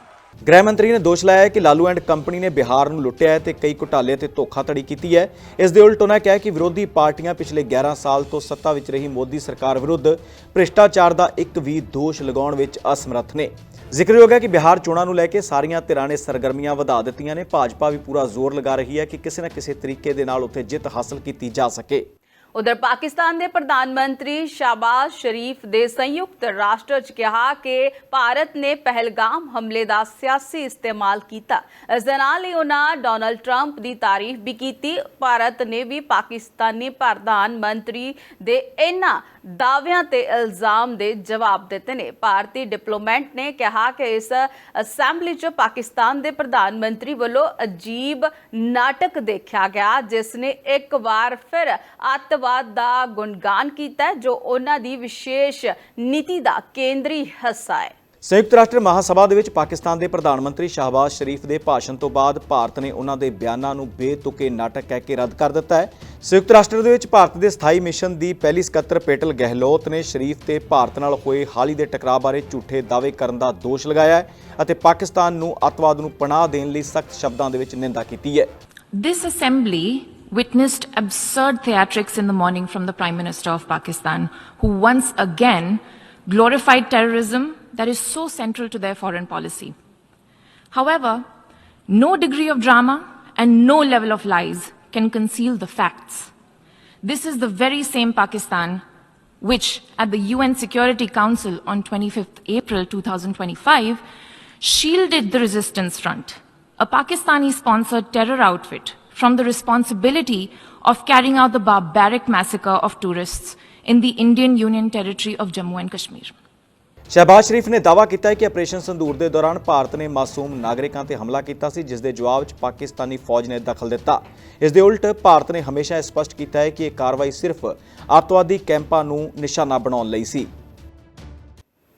ਗ੍ਰਹਿ ਮੰਤਰੀ ਨੇ ਦੋਸ਼ ਲਾਇਆ ਹੈ ਕਿ ਲਾਲੂ ਐਂਡ ਕੰਪਨੀ ਨੇ ਬਿਹਾਰ ਨੂੰ ਲੁੱਟਿਆ ਹੈ ਤੇ ਕਈ ਘੁਟਾਲੇ ਤੇ ਧੋਖਾਧੜੀ ਕੀਤੀ ਹੈ ਇਸ ਦੇ ਉਲਟ ਉਹਨਾਂ ਕਿਹਾ ਕਿ ਵਿਰੋਧੀ ਪਾਰਟੀਆਂ ਪਿਛਲੇ 11 ਸਾਲ ਤੋਂ ਸੱਤਾ ਵਿੱਚ ਰਹੀ ਮੋਦੀ ਸਰਕਾਰ ਵਿਰੁੱਧ ਭ੍ਰਿਸ਼ਟਾਚਾਰ ਦਾ ਇੱਕ ਵੀ ਦੋਸ਼ ਲਗਾਉਣ ਵਿੱਚ ਅਸਮਰੱਥ ਨੇ ਜ਼ਿਕਰਯੋਗ ਹੈ ਕਿ ਬਿਹਾਰ ਚੋਣਾਂ ਨੂੰ ਲੈ ਕੇ ਸਾਰੀਆਂ ਧਿਰਾਂ ਨੇ ਸਰਗਰਮੀਆਂ ਵਧਾ ਦਿੱਤੀਆਂ ਨੇ ਭਾਜਪਾ ਵੀ ਪੂਰਾ ਜ਼ੋਰ ਲਗਾ ਰਹੀ ਹੈ ਕਿ ਕਿਸੇ ਨਾ ਕਿਸੇ ਤਰੀਕੇ ਦੇ ਨਾਲ ਉੱਥੇ ਜਿੱਤ ਹਾਸਲ ਕੀਤੀ ਜਾ ਸਕੇ ਉਧਰ ਪਾਕਿਸਤਾਨ ਦੇ ਪ੍ਰਧਾਨ ਮੰਤਰੀ ਸ਼ਾਬਾਜ਼ ਸ਼ਰੀਫ ਦੇ ਸੰਯੁਕਤ ਰਾਸ਼ਟਰ 'ਚ ਕਿਹਾ ਕਿ ਭਾਰਤ ਨੇ ਪਹਿਲਗਾਮ ਹਮਲੇ ਦਾ ਸਿਆਸੀ ਇਸਤੇਮਾਲ ਕੀਤਾ। ਇਸ ਦੇ ਨਾਲ ਹੀ ਉਹਨਾਂ ਡੋਨਲਡ ਟਰੰਪ ਦੀ ਤਾਰੀਫ ਵੀ ਕੀਤੀ। ਭਾਰਤ ਨੇ ਵੀ ਪਾਕਿਸਤਾਨੀ ਪ੍ਰਧਾਨ ਮੰਤਰੀ ਦੇ ਇਹਨਾਂ ਦਾਅਵਿਆਂ ਤੇ ਇਲਜ਼ਾਮ ਦੇ ਜਵਾਬ ਦਿੱਤੇ ਨੇ। ਭਾਰਤੀ ਡਿਪਲੋਮੈਂਟ ਨੇ ਕਿਹਾ ਕਿ ਇਸ ਅਸੈਂਬਲੀ 'ਚ ਪਾਕਿਸਤਾਨ ਦੇ ਪ੍ਰਧਾਨ ਮੰਤਰੀ ਵੱਲੋਂ ਅਜੀਬ ਨਾਟਕ ਦੇਖਿਆ ਗਿਆ, ਜਿਸ ਨੇ ਇੱਕ ਵਾਰ ਫਿਰ ਅੱਤਵਾਦ ਦਾ ਗੁਣਗਾਨ ਕੀਤਾ ਜੋ ਉਹਨਾਂ ਦੀ ਵਿਸ਼ੇਸ਼ ਨੀਤੀ ਦਾ ਕੇਂਦਰੀ ਹਿੱਸਾ ਹੈ। ਸੰਯੁਕਤ ਰਾਸ਼ਟਰ ਮਹਾਸਭਾ ਦੇ ਵਿੱਚ ਪਾਕਿਸਤਾਨ ਦੇ ਪ੍ਰਧਾਨ ਮੰਤਰੀ ਸ਼ਹਬਾਜ਼ ਸ਼ਰੀਫ ਦੇ ਭਾਸ਼ਣ ਤੋਂ ਬਾਅਦ ਭਾਰਤ ਨੇ ਉਹਨਾਂ ਦੇ ਬਿਆਨਾਂ ਨੂੰ ਬੇਤੁਕੇ ਨਾਟਕ ਕਹਿ ਕੇ ਰੱਦ ਕਰ ਦਿੱਤਾ ਹੈ। ਸੰਯੁਕਤ ਰਾਸ਼ਟਰ ਦੇ ਵਿੱਚ ਭਾਰਤ ਦੇ ਸਥਾਈ ਮਿਸ਼ਨ ਦੀ ਪਹਿਲੀ ਸਕੱਤਰ ਪੇਟਲ ਗਹਿਲੋਤ ਨੇ ਸ਼ਰੀਫ ਤੇ ਭਾਰਤ ਨਾਲ ਹੋਏ ਹਾਲ ਹੀ ਦੇ ਟਕਰਾਅ ਬਾਰੇ ਝੂਠੇ ਦਾਅਵੇ ਕਰਨ ਦਾ ਦੋਸ਼ ਲਗਾਇਆ ਹੈ ਅਤੇ ਪਾਕਿਸਤਾਨ ਨੂੰ ਅੱਤਵਾਦ ਨੂੰ ਪਨਾਹ ਦੇਣ ਲਈ ਸਖਤ ਸ਼ਬਦਾਂ ਦੇ ਵਿੱਚ ਨਿੰਦਾ ਕੀਤੀ ਹੈ। This assembly witnessed absurd theatrics in the morning from the Prime Minister of Pakistan, who once again glorified terrorism that is so central to their foreign policy. However, no degree of drama and no level of lies can conceal the facts. This is the very same Pakistan which at the UN Security Council on 25th April 2025 shielded the resistance front, a Pakistani sponsored terror outfit, from the responsibility of carrying out the barbaric massacre of tourists in the Indian Union territory of Jammu and Kashmir. Shehbaz ਸ਼ਰੀਫ ਨੇ ਦਾਅਵਾ ਕੀਤਾ ਹੈ ਕਿ ਆਪਰੇਸ਼ਨ ਸੰਦੂਰ ਦੇ ਦੌਰਾਨ ਭਾਰਤ ਨੇ ਮਾਸੂਮ ਨਾਗਰਿਕਾਂ ਤੇ ਹਮਲਾ ਕੀਤਾ ਸੀ ਜਿਸ ਦੇ ਜਵਾਬ 'ਚ ਪਾਕਿਸਤਾਨੀ ਫੌਜ ਨੇ ਦਖਲ ਦਿੱਤਾ ਇਸ ਦੇ ਉਲਟ ਭਾਰਤ ਨੇ ਹਮੇਸ਼ਾ ਇਹ ਸਪਸ਼ਟ ਕੀਤਾ ਹੈ ਕਿ ਇਹ ਕਾਰਵਾਈ ਸਿਰਫ ਅੱਤਵਾਦੀ ਕੈਂਪਾਂ ਨੂੰ ਨਿਸ਼ਾਨਾ ਬਣਾਉਣ ਲਈ ਸੀ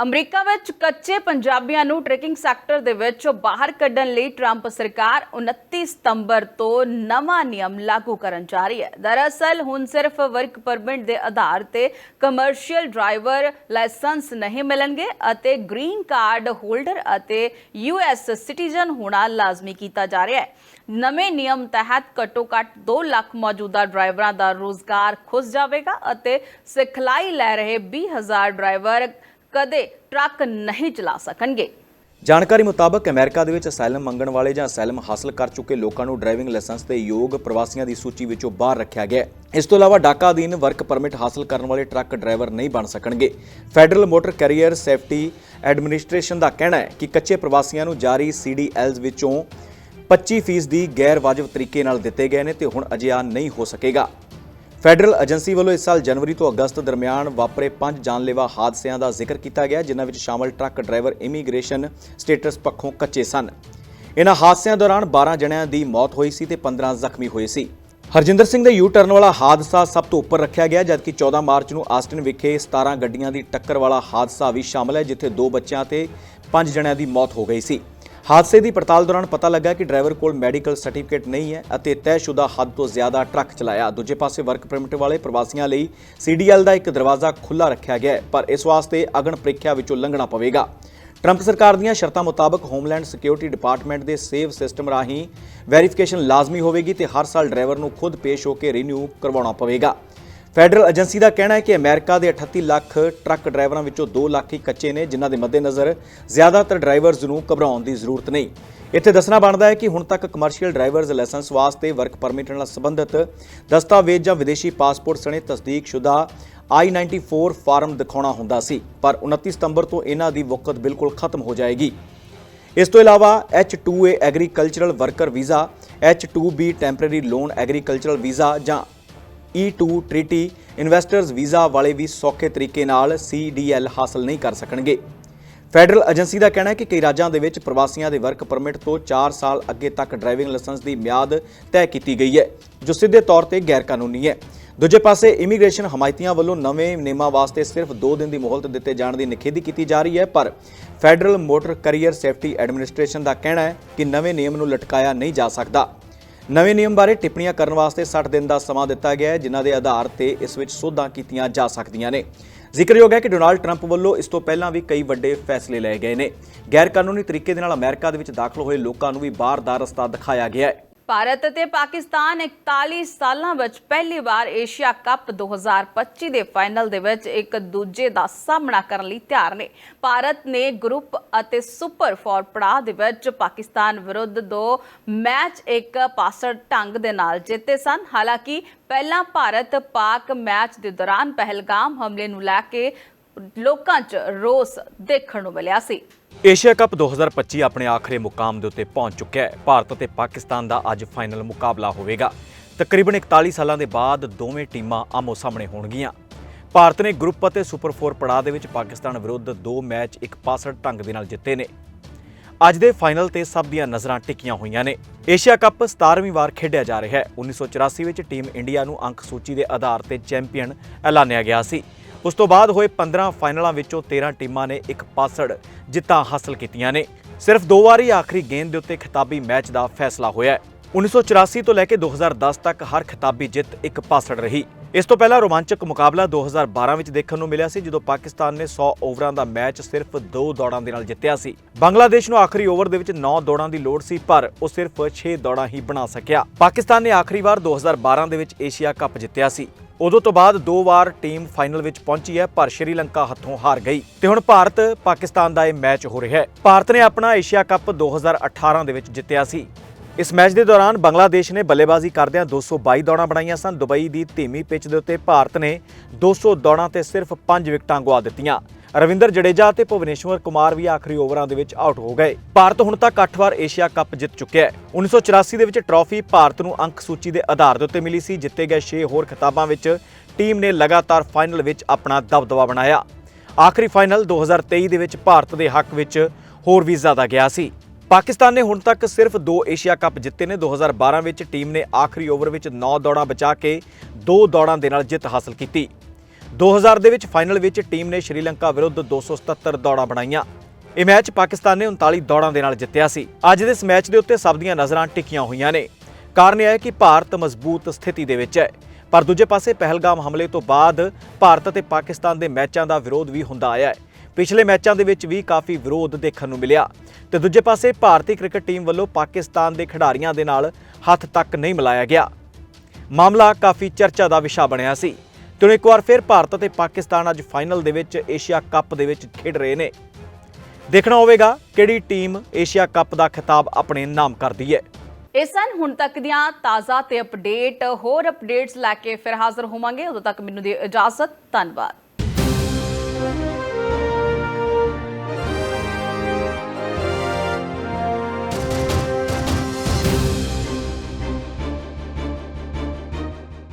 ਅਮਰੀਕਾ ਵਿੱਚ ਕੱਚੇ ਪੰਜਾਬੀਆਂ ਨੂੰ ਟ੍ਰੈਕਿੰਗ ਸੈਕਟਰ ਦੇ ਵਿੱਚ ਬਾਹਰ ਕੱਢਣ ਲਈ ਟਰੰਪ ਸਰਕਾਰ 29 ਸਤੰਬਰ ਤੋਂ ਨਵਾਂ ਨਿਯਮ ਲਾਗੂ ਕਰਨ ਜਾ ਰਹੀ ਹੈ। ਦਰਅਸਲ, ਹੁਣ ਸਿਰਫ ਵਰਕ ਪਰਮਿਟ ਦੇ ਆਧਾਰ ਤੇ ਕਮਰਸ਼ੀਅਲ ਡਰਾਈਵਰ ਲਾਇਸੈਂਸ ਨਹੀਂ ਮਿਲਣਗੇ ਅਤੇ ਗ੍ਰੀਨ ਕਾਰਡ ਹੋਲਡਰ ਅਤੇ ਯੂਐਸ ਸਿਟੀਜ਼ਨ ਹੋਣਾ ਲਾਜ਼ਮੀ ਕੀਤਾ ਜਾ ਰਿਹਾ ਹੈ। ਨਵੇਂ ਨਿਯਮ ਤਹਿਤ ਘੱਟੋ-ਘੱਟ 2 ਲੱਖ ਮੌਜੂਦਾ ਡਰਾਈਵਰਾਂ ਦਾ ਰੋਜ਼ਗਾਰ ਖੁੱਸ ਜਾਵੇਗਾ ਅਤੇ ਸਿਖਲਾਈ ਲੈ ਰਹੇ 20000 ਡਰਾਈਵਰ ਕਦੇ ਟਰੱਕ ਨਹੀਂ ਚਲਾ ਸਕਣਗੇ। ਜਾਣਕਾਰੀ ਮੁਤਾਬਕ ਅਮਰੀਕਾ ਦੇ ਵਿੱਚ ਅਸਾਈਲਮ ਮੰਗਣ ਵਾਲੇ ਜਾਂ ਅਸਾਈਲਮ ਹਾਸਲ ਕਰ ਚੁੱਕੇ ਲੋਕਾਂ ਨੂੰ ਡਰਾਈਵਿੰਗ ਲਾਇਸੈਂਸ ਦੇ ਯੋਗ ਪ੍ਰਵਾਸੀਆਂ ਦੀ ਸੂਚੀ ਵਿੱਚੋਂ ਬਾਹਰ ਰੱਖਿਆ ਗਿਆ ਹੈ। ਇਸ ਤੋਂ ਇਲਾਵਾ ਡਾਕਾ ਅਧੀਨ ਵਰਕ ਪਰਮਿਟ ਹਾਸਲ ਕਰਨ ਵਾਲੇ ਟਰੱਕ ਡਰਾਈਵਰ ਨਹੀਂ ਬਣ ਸਕਣਗੇ। Federal Motor Carrier Safety Administration ਦਾ ਕਹਿਣਾ ਹੈ ਕਿ ਕੱਚੇ ਪ੍ਰਵਾਸੀਆਂ ਨੂੰ ਜਾਰੀ ਸੀਡੀਐਲਸ ਵਿੱਚੋਂ 25% ਦੀ ਗੈਰ ਵਾਜਬ ਤਰੀਕੇ ਨਾਲ ਦਿੱਤੇ ਗਏ ਨੇ ਤੇ ਹੁਣ ਅਜਿਹਾ ਨਹੀਂ ਹੋ ਸਕੇਗਾ। ਫੈਡਰਲ ਏਜੰਸੀ ਵੱਲੋਂ ਇਸ ਸਾਲ ਜਨਵਰੀ ਤੋਂ ਅਗਸਤ ਦਰਮਿਆਨ ਵਾਪਰੇ ਪੰਜ ਜਾਨਲੇਵਾ ਹਾਦਸਿਆਂ ਦਾ ਜ਼ਿਕਰ ਕੀਤਾ ਗਿਆ, ਜਿਨ੍ਹਾਂ ਵਿੱਚ ਸ਼ਾਮਲ ਟਰੱਕ ਡਰਾਈਵਰ ਇਮੀਗ੍ਰੇਸ਼ਨ ਸਟੇਟਸ ਪੱਖੋਂ ਕੱਚੇ ਸਨ। ਇਹਨਾਂ ਹਾਦਸਿਆਂ ਦੌਰਾਨ 12 ਜਣਿਆਂ ਦੀ ਮੌਤ ਹੋਈ ਸੀ ਤੇ 15 ਜ਼ਖਮੀ ਹੋਏ ਸੀ। ਹਰਜਿੰਦਰ ਸਿੰਘ ਦੇ ਯੂ ਟਰਨ ਵਾਲਾ ਹਾਦਸਾ ਸਭ ਤੋਂ ਉੱਪਰ ਰੱਖਿਆ ਗਿਆ, ਜਦਕਿ 14 ਮਾਰਚ ਨੂੰ ਆਸਟਨ ਵਿਖੇ 17 ਗੱਡੀਆਂ ਦੀ ਟੱਕਰ ਵਾਲਾ ਹਾਦਸਾ ਵੀ ਸ਼ਾਮਲ ਹੈ, ਜਿੱਥੇ ਦੋ ਬੱਚਿਆਂ ਤੇ ਪੰਜ ਜਣਿਆਂ ਦੀ ਮੌਤ ਹੋ ਗਈ ਸੀ। ਹਾਦਸੇ ਦੀ ਪੜਤਾਲ ਦੌਰਾਨ ਪਤਾ ਲੱਗਾ ਕਿ ਡਰਾਈਵਰ ਕੋਲ ਮੈਡੀਕਲ ਸਰਟੀਫਿਕੇਟ ਨਹੀਂ ਹੈ ਅਤੇ ਤੈਅਸ਼ੁਦਾ ਹੱਦ ਤੋਂ ਜ਼ਿਆਦਾ ਟਰੱਕ ਚਲਾਇਆ। ਦੂਜੇ ਪਾਸੇ ਵਰਕ ਪਰਮਿਟ ਵਾਲੇ ਪ੍ਰਵਾਸੀਆਂ ਲਈ ਸੀਡੀਐਲ ਦਾ ਇੱਕ ਦਰਵਾਜ਼ਾ ਖੁੱਲਾ ਰੱਖਿਆ ਗਿਆ ਹੈ, ਪਰ ਇਸ ਵਾਸਤੇ ਅਗਨ ਪ੍ਰੀਖਿਆ ਵਿੱਚੋਂ ਲੰਘਣਾ ਪਵੇਗਾ। ਟਰੰਪ ਸਰਕਾਰ ਦੀਆਂ ਸ਼ਰਤਾਂ ਮੁਤਾਬਕ ਹੋਮਲੈਂਡ ਸਿਕਿਉਰਿਟੀ ਡਿਪਾਰਟਮੈਂਟ ਦੇ ਸੇਵ ਸਿਸਟਮ ਰਾਹੀਂ ਵੈਰੀਫਿਕੇਸ਼ਨ ਲਾਜ਼ਮੀ ਹੋਵੇਗੀ ਤੇ ਹਰ ਸਾਲ ਡਰਾਈਵਰ ਨੂੰ ਖੁਦ ਪੇਸ਼ ਹੋ ਕੇ ਰੀਨਿਊ ਕਰਵਾਉਣਾ ਪਵੇਗਾ। ਫੈਡਰਲ ਏਜੰਸੀ ਦਾ ਕਹਿਣਾ ਹੈ ਕਿ ਅਮਰੀਕਾ ਦੇ 38 ਲੱਖ ਟਰੱਕ ਡਰਾਈਵਰਾਂ ਵਿੱਚੋਂ 2 ਲੱਖ ਹੀ ਕੱਚੇ ਨੇ, ਜਿਨ੍ਹਾਂ ਦੇ ਮੱਦੇਨਜ਼ਰ ਜ਼ਿਆਦਾਤਰ ਡਰਾਈਵਰਜ਼ ਨੂੰ ਘਬਰਾਉਣ ਦੀ ਜ਼ਰੂਰਤ ਨਹੀਂ। ਇੱਥੇ ਦੱਸਣਾ ਬਣਦਾ ਹੈ ਕਿ ਹੁਣ ਤੱਕ ਕਮਰਸ਼ੀਅਲ ਡਰਾਈਵਰਜ਼ ਲਾਇਸੈਂਸ ਵਾਸਤੇ ਵਰਕ ਪਰਮਿਟ ਨਾਲ ਸੰਬੰਧਿਤ ਦਸਤਾਵੇਜ਼ ਜਾਂ ਵਿਦੇਸ਼ੀ ਪਾਸਪੋਰਟ ਸਣੇ ਤਸਦੀਕਸ਼ੁਦਾ I-94 ਫਾਰਮ ਦਿਖਾਉਣਾ ਹੁੰਦਾ ਸੀ, ਪਰ 29 ਸਤੰਬਰ ਤੋਂ ਇਹਨਾਂ ਦੀ ਵਕਤ ਬਿਲਕੁਲ ਖਤਮ ਹੋ ਜਾਏਗੀ। ਇਸ ਤੋਂ ਇਲਾਵਾ H2A agricultural worker visa H2B temporary non agricultural visa ਜਾਂ E2 ਟ੍ਰੀਟੀ ਇਨਵੈਸਟਰਸ ਵੀਜ਼ਾ ਵਾਲੇ ਵੀ ਸੌਖੇ ਤਰੀਕੇ ਨਾਲ CDL ਹਾਸਲ ਨਹੀਂ ਕਰ ਸਕਣਗੇ। ਫੈਡਰਲ ਏਜੰਸੀ ਦਾ ਕਹਿਣਾ ਹੈ ਕਿ ਕਈ ਰਾਜਾਂ ਦੇ ਵਿੱਚ ਪ੍ਰਵਾਸੀਆਂ ਦੇ ਵਰਕ ਪਰਮਿਟ ਤੋਂ 4 ਸਾਲ ਅੱਗੇ ਤੱਕ ਡਰਾਈਵਿੰਗ ਲਾਇਸੈਂਸ ਦੀ ਮਿਆਦ ਤੈਅ ਕੀਤੀ ਗਈ ਹੈ, ਜੋ ਸਿੱਧੇ ਤੌਰ ਤੇ ਗੈਰ ਕਾਨੂੰਨੀ ਹੈ। ਦੂਜੇ ਪਾਸੇ, ਇਮੀਗ੍ਰੇਸ਼ਨ ਹਮਾਇਤੀਆਂ ਵੱਲੋਂ ਨਵੇਂ ਨਿਯਮਾਂ ਵਾਸਤੇ ਸਿਰਫ 2 ਦਿਨ ਦੀ ਮੋਹਲਤ ਦਿੱਤੇ ਜਾਣ ਦੀ ਨਿਖੇਧੀ ਕੀਤੀ ਜਾ ਰਹੀ ਹੈ, ਪਰ Federal Motor Carrier Safety Administration ਦਾ ਕਹਿਣਾ ਹੈ ਕਿ ਨਵੇਂ ਨਿਯਮ ਨੂੰ ਲਟਕਾਇਆ ਨਹੀਂ ਜਾ ਸਕਦਾ। ਨਵੇਂ ਨਿਯਮ ਬਾਰੇ ਟਿੱਪਣੀਆਂ ਕਰਨ ਵਾਸਤੇ 60 ਦਿਨ ਦਾ ਸਮਾਂ ਦਿੱਤਾ ਗਿਆ ਹੈ, ਜਿਨ੍ਹਾਂ ਦੇ ਆਧਾਰ ਤੇ ਇਸ ਵਿੱਚ ਸੋਧਾਂ ਕੀਤੀਆਂ ਜਾ ਸਕਦੀਆਂ ਨੇ। ਜ਼ਿਕਰਯੋਗ ਹੈ ਕਿ ਡੋਨਾਲਡ ਟਰੰਪ ਵੱਲੋਂ ਇਸ ਤੋਂ ਪਹਿਲਾਂ ਵੀ ਕਈ ਵੱਡੇ ਫੈਸਲੇ ਲਏ ਗਏ ਨੇ। ਗੈਰ ਕਾਨੂੰਨੀ ਤਰੀਕੇ ਦੇ ਨਾਲ ਅਮਰੀਕਾ ਦੇ ਵਿੱਚ ਦਾਖਲ ਹੋਏ ਲੋਕਾਂ ਨੂੰ ਵੀ ਬਾਹਰ ਦਾ ਰਸਤਾ ਦਿਖਾਇਆ ਗਿਆ ਹੈ। ਭਾਰਤ ਅਤੇ ਪਾਕਿਸਤਾਨ 41 ਸਾਲਾਂ ਵਿੱਚ ਪਹਿਲੀ ਵਾਰ ਏਸ਼ੀਆ ਕੱਪ 2025 ਦੇ ਫਾਈਨਲ ਦੇ ਵਿੱਚ ਇੱਕ ਦੂਜੇ ਦਾ ਸਾਹਮਣਾ ਕਰਨ ਲਈ ਤਿਆਰ ਨੇ। ਭਾਰਤ ਨੇ ਗਰੁੱਪ ਅਤੇ ਸੁਪਰ ਫੋਰ ਪੜਾਅ ਦੇ ਵਿੱਚ ਪਾਕਿਸਤਾਨ ਵਿਰੁੱਧ ਦੋ ਮੈਚ ਇੱਕ ਪਾਸੜ ਢੰਗ ਦੇ ਨਾਲ ਜਿੱਤੇ ਸਨ। ਹਾਲਾਂਕਿ ਪਹਿਲਾਂ ਭਾਰਤ ਪਾਕ ਮੈਚ ਦੇ ਦੌਰਾਨ ਪਹਿਲਗਾਮ ਹਮਲੇ ਨੂੰ ਲੈ ਕੇ ਲੋਕਾਂ 'ਚ ਰੋਸ ਦੇਖਣ ਨੂੰ ਮਿਲਿਆ ਸੀ। ਏਸ਼ੀਆ ਕੱਪ 2025 ਆਪਣੇ ਆਖਰੀ ਮੁਕਾਮ ਦੇ ਉੱਤੇ ਪਹੁੰਚ ਚੁੱਕਿਆ ਹੈ। ਭਾਰਤ ਅਤੇ ਪਾਕਿਸਤਾਨ ਦਾ ਅੱਜ ਫਾਈਨਲ ਮੁਕਾਬਲਾ ਹੋਵੇਗਾ। ਤਕਰੀਬਨ 41 ਸਾਲਾਂ ਦੇ ਬਾਅਦ ਦੋਵੇਂ ਟੀਮਾਂ ਆਮੋ ਸਾਹਮਣੇ ਹੋਣਗੀਆਂ। ਭਾਰਤ ਨੇ ਗਰੁੱਪ ਅਤੇ ਸੁਪਰ 4 ਪੜਾਅ ਦੇ ਵਿੱਚ ਪਾਕਿਸਤਾਨ ਵਿਰੁੱਧ ਦੋ ਮੈਚ ਇੱਕ ਪਾਸੜ ਢੰਗ ਦੇ ਨਾਲ ਜਿੱਤੇ ਨੇ। ਅੱਜ ਦੇ ਫਾਈਨਲ ਤੇ ਸਭ ਦੀਆਂ ਨਜ਼ਰਾਂ ਟਿਕੀਆਂ ਹੋਈਆਂ ਨੇ। ਏਸ਼ੀਆ ਕੱਪ 17ਵੀਂ ਵਾਰ ਖੇਡਿਆ ਜਾ ਰਿਹਾ ਹੈ। 1984 ਵਿੱਚ ਟੀਮ ਇੰਡੀਆ ਨੂੰ ਅੰਕ ਸੂਚੀ ਦੇ ਆਧਾਰ ਤੇ ਚੈਂਪੀਅਨ ਐਲਾਨਿਆ ਗਿਆ ਸੀ। ਉਸ ਤੋਂ ਬਾਅਦ ਹੋਏ 15 ਫਾਈਨਲਾਂ ਵਿੱਚੋਂ 13 ਟੀਮਾਂ ਨੇ ਇੱਕ ਪਾਸੜ ਜਿੱਤਾਂ ਹਾਸਲ ਕੀਤੀਆਂ ਨੇ। ਸਿਰਫ ਦੋ ਵਾਰੀ ਆਖਰੀ ਗੇਂਦ ਦੇ ਉੱਤੇ ਖਿਤਾਬੀ ਮੈਚ ਦਾ ਫੈਸਲਾ ਹੋਇਆ ਹੈ। 1984 ਤੋਂ ਲੈ ਕੇ 2010 ਤੱਕ ਹਰ ਖਿਤਾਬੀ ਜਿੱਤ ਇੱਕ ਪਾਸੜ ਰਹੀ। ਇਸ ਤੋਂ ਪਹਿਲਾਂ ਰੋਮਾਂਚਕ ਮੁਕਾਬਲਾ 2012 ਵਿੱਚ ਦੇਖਣ ਨੂੰ ਮਿਲਿਆ ਸੀ, ਜਦੋਂ ਪਾਕਿਸਤਾਨ ਨੇ 100 ਓਵਰਾਂ ਦਾ ਮੈਚ ਸਿਰਫ 2 ਦੌੜਾਂ ਦੇ ਨਾਲ ਜਿੱਤਿਆ ਸੀ। ਬੰਗਲਾਦੇਸ਼ ਨੂੰ ਆਖਰੀ ਓਵਰ ਦੇ ਵਿੱਚ 9 ਦੌੜਾਂ ਦੀ ਲੋੜ ਸੀ, ਪਰ ਉਹ ਸਿਰਫ 6 ਦੌੜਾਂ ਹੀ ਬਣਾ ਸਕਿਆ। ਪਾਕਿਸਤਾਨ ਨੇ ਆਖਰੀ ਵਾਰ 2012 ਦੇ ਵਿੱਚ ਏਸ਼ੀਆ ਕੱਪ ਜਿੱਤਿਆ ਸੀ। ਉਦੋਂ ਤੋਂ ਬਾਅਦ ਦੋ ਵਾਰ ਟੀਮ ਫਾਈਨਲ ਵਿੱਚ ਪਹੁੰਚੀ ਹੈ, ਪਰ ਸ਼੍ਰੀਲੰਕਾ ਹੱਥੋਂ ਹਾਰ ਗਈ। ਤੇ ਹੁਣ ਭਾਰਤ ਪਾਕਿਸਤਾਨ ਦਾ ਇਹ ਮੈਚ ਹੋ ਰਿਹਾ ਹੈ। ਭਾਰਤ ਨੇ ਆਪਣਾ ਏਸ਼ੀਆ ਕੱਪ 2018 ਦੇ ਵਿੱਚ ਜਿੱਤਿਆ ਸੀ। ਇਸ ਮੈਚ ਦੇ ਦੌਰਾਨ ਬੰਗਲਾਦੇਸ਼ ਨੇ ਬੱਲੇਬਾਜ਼ੀ ਕਰਦਿਆਂ 222 ਦੌੜਾਂ ਬਣਾਈਆਂ ਸਨ। ਦੁਬਈ ਦੀ ਧੀਮੀ ਪਿੱਚ ਦੇ ਉੱਤੇ ਭਾਰਤ ਨੇ 200 ਦੌੜਾਂ ਤੇ ਸਿਰਫ 5 ਵਿਕਟਾਂ ਗਵਾ ਦਿੱਤੀਆਂ। ਰਵਿੰਦਰ ਜਡੇਜਾ ਤੇ ਭੁਵਨੇਸ਼ਵਰ ਕੁਮਾਰ ਵੀ ਆਖਰੀ ਓਵਰਾਂ ਦੇ ਵਿੱਚ ਆਊਟ ਹੋ ਗਏ। ਭਾਰਤ ਹੁਣ ਤੱਕ 8 ਵਾਰ ਏਸ਼ੀਆ ਕੱਪ ਜਿੱਤ ਚੁੱਕਿਆ ਹੈ। 1984 ਦੇ ਵਿੱਚ ਟਰਾਫੀ ਭਾਰਤ ਨੂੰ ਅੰਕ ਸੂਚੀ ਦੇ ਆਧਾਰ ਦੇ ਉੱਤੇ ਮਿਲੀ ਸੀ। ਜਿੱਤੇ ਗਏ 6 ਹੋਰ ਖਿਤਾਬਾਂ ਵਿੱਚ ਟੀਮ ਨੇ ਲਗਾਤਾਰ ਫਾਈਨਲ ਵਿੱਚ ਆਪਣਾ ਦਬਦਬਾ ਬਣਾਇਆ। ਆਖਰੀ ਫਾਈਨਲ 2023 ਦੇ ਵਿੱਚ ਭਾਰਤ ਦੇ ਹੱਕ ਵਿੱਚ ਹੋਰ ਵੀ ਜ਼ਿਆਦਾ ਗਿਆ ਸੀ। ਪਾਕਿਸਤਾਨ ਨੇ ਹੁਣ ਤੱਕ ਸਿਰਫ 2 ਏਸ਼ੀਆ ਕੱਪ ਜਿੱਤੇ ਨੇ। 2012 ਵਿੱਚ ਟੀਮ ਨੇ ਆਖਰੀ ਓਵਰ ਵਿੱਚ 9 ਦੌੜਾਂ ਬਚਾ ਕੇ 2 ਦੌੜਾਂ ਦੇ ਨਾਲ ਜਿੱਤ ਹਾਸਲ ਕੀਤੀ। 2000 ਦੇ ਵਿੱਚ ਫਾਈਨਲ ਵਿੱਚ ਟੀਮ ਨੇ ਸ਼੍ਰੀਲੰਕਾ ਵਿਰੁੱਧ 277 ਦੌੜਾਂ ਬਣਾਈਆਂ। ਇਹ ਮੈਚ ਪਾਕਿਸਤਾਨ ਨੇ 39 ਦੌੜਾਂ ਦੇ ਨਾਲ ਜਿੱਤਿਆ ਸੀ। ਅੱਜ ਦੇ ਇਸ ਮੈਚ ਦੇ ਉੱਤੇ ਸਭ ਦੀਆਂ ਨਜ਼ਰਾਂ ਟਿਕੀਆਂ ਹੋਈਆਂ ਨੇ। ਕਾਰਨ ਇਹ ਹੈ ਕਿ ਭਾਰਤ ਮਜ਼ਬੂਤ ਸਥਿਤੀ ਦੇ ਵਿੱਚ ਹੈ। ਪਰ ਦੂਜੇ ਪਾਸੇ ਪਹਿਲਗਾਮ ਹਮਲੇ ਤੋਂ ਬਾਅਦ ਭਾਰਤ ਅਤੇ ਪਾਕਿਸਤਾਨ ਦੇ ਮੈਚਾਂ ਦਾ ਵਿਰੋਧ ਵੀ ਹੁੰਦਾ ਆਇਆ ਹੈ। ਪਿਛਲੇ ਮੈਚਾਂ ਦੇ ਵਿੱਚ ਵੀ ਕਾਫੀ ਵਿਰੋਧ ਦੇਖਣ ਨੂੰ ਮਿਲਿਆ। ਤੇ ਦੂਜੇ ਪਾਸੇ ਭਾਰਤੀ ਕ੍ਰਿਕਟ ਟੀਮ ਵੱਲੋਂ ਪਾਕਿਸਤਾਨ ਦੇ ਖਿਡਾਰੀਆਂ ਦੇ ਨਾਲ ਹੱਥ ਤੱਕ ਨਹੀਂ ਮਿਲਾਇਆ ਗਿਆ। ਮਾਮਲਾ ਕਾਫੀ ਚਰਚਾ ਦਾ ਵਿਸ਼ਾ ਬਣਿਆ ਸੀ। ਤੇ ਹੁਣ ਇੱਕ ਵਾਰ ਫਿਰ ਭਾਰਤ ਅਤੇ ਪਾਕਿਸਤਾਨ ਅੱਜ ਫਾਈਨਲ ਦੇ ਵਿੱਚ ਏਸ਼ੀਆ ਕੱਪ ਦੇ ਵਿੱਚ ਖੇਡ ਰਹੇ ਨੇ। ਦੇਖਣਾ ਹੋਵੇਗਾ ਕਿਹੜੀ ਟੀਮ ਏਸ਼ੀਆ ਕੱਪ ਦਾ ਖਿਤਾਬ ਆਪਣੇ ਨਾਮ ਕਰਦੀ ਹੈ। ਇਹ ਸਨ ਹੁਣ ਤੱਕ ਦੀਆਂ ਤਾਜ਼ਾ ਤੇ ਅਪਡੇਟ ਹੋਰ ਅਪਡੇਟਸ ਲੈ ਕੇ ਫਿਰ ਹਾਜ਼ਰ ਹੋਵਾਂਗੇ। ਉਦੋਂ ਤੱਕ ਮੈਨੂੰ ਦੀ ਇਜਾਜ਼ਤ, ਧੰਨਵਾਦ।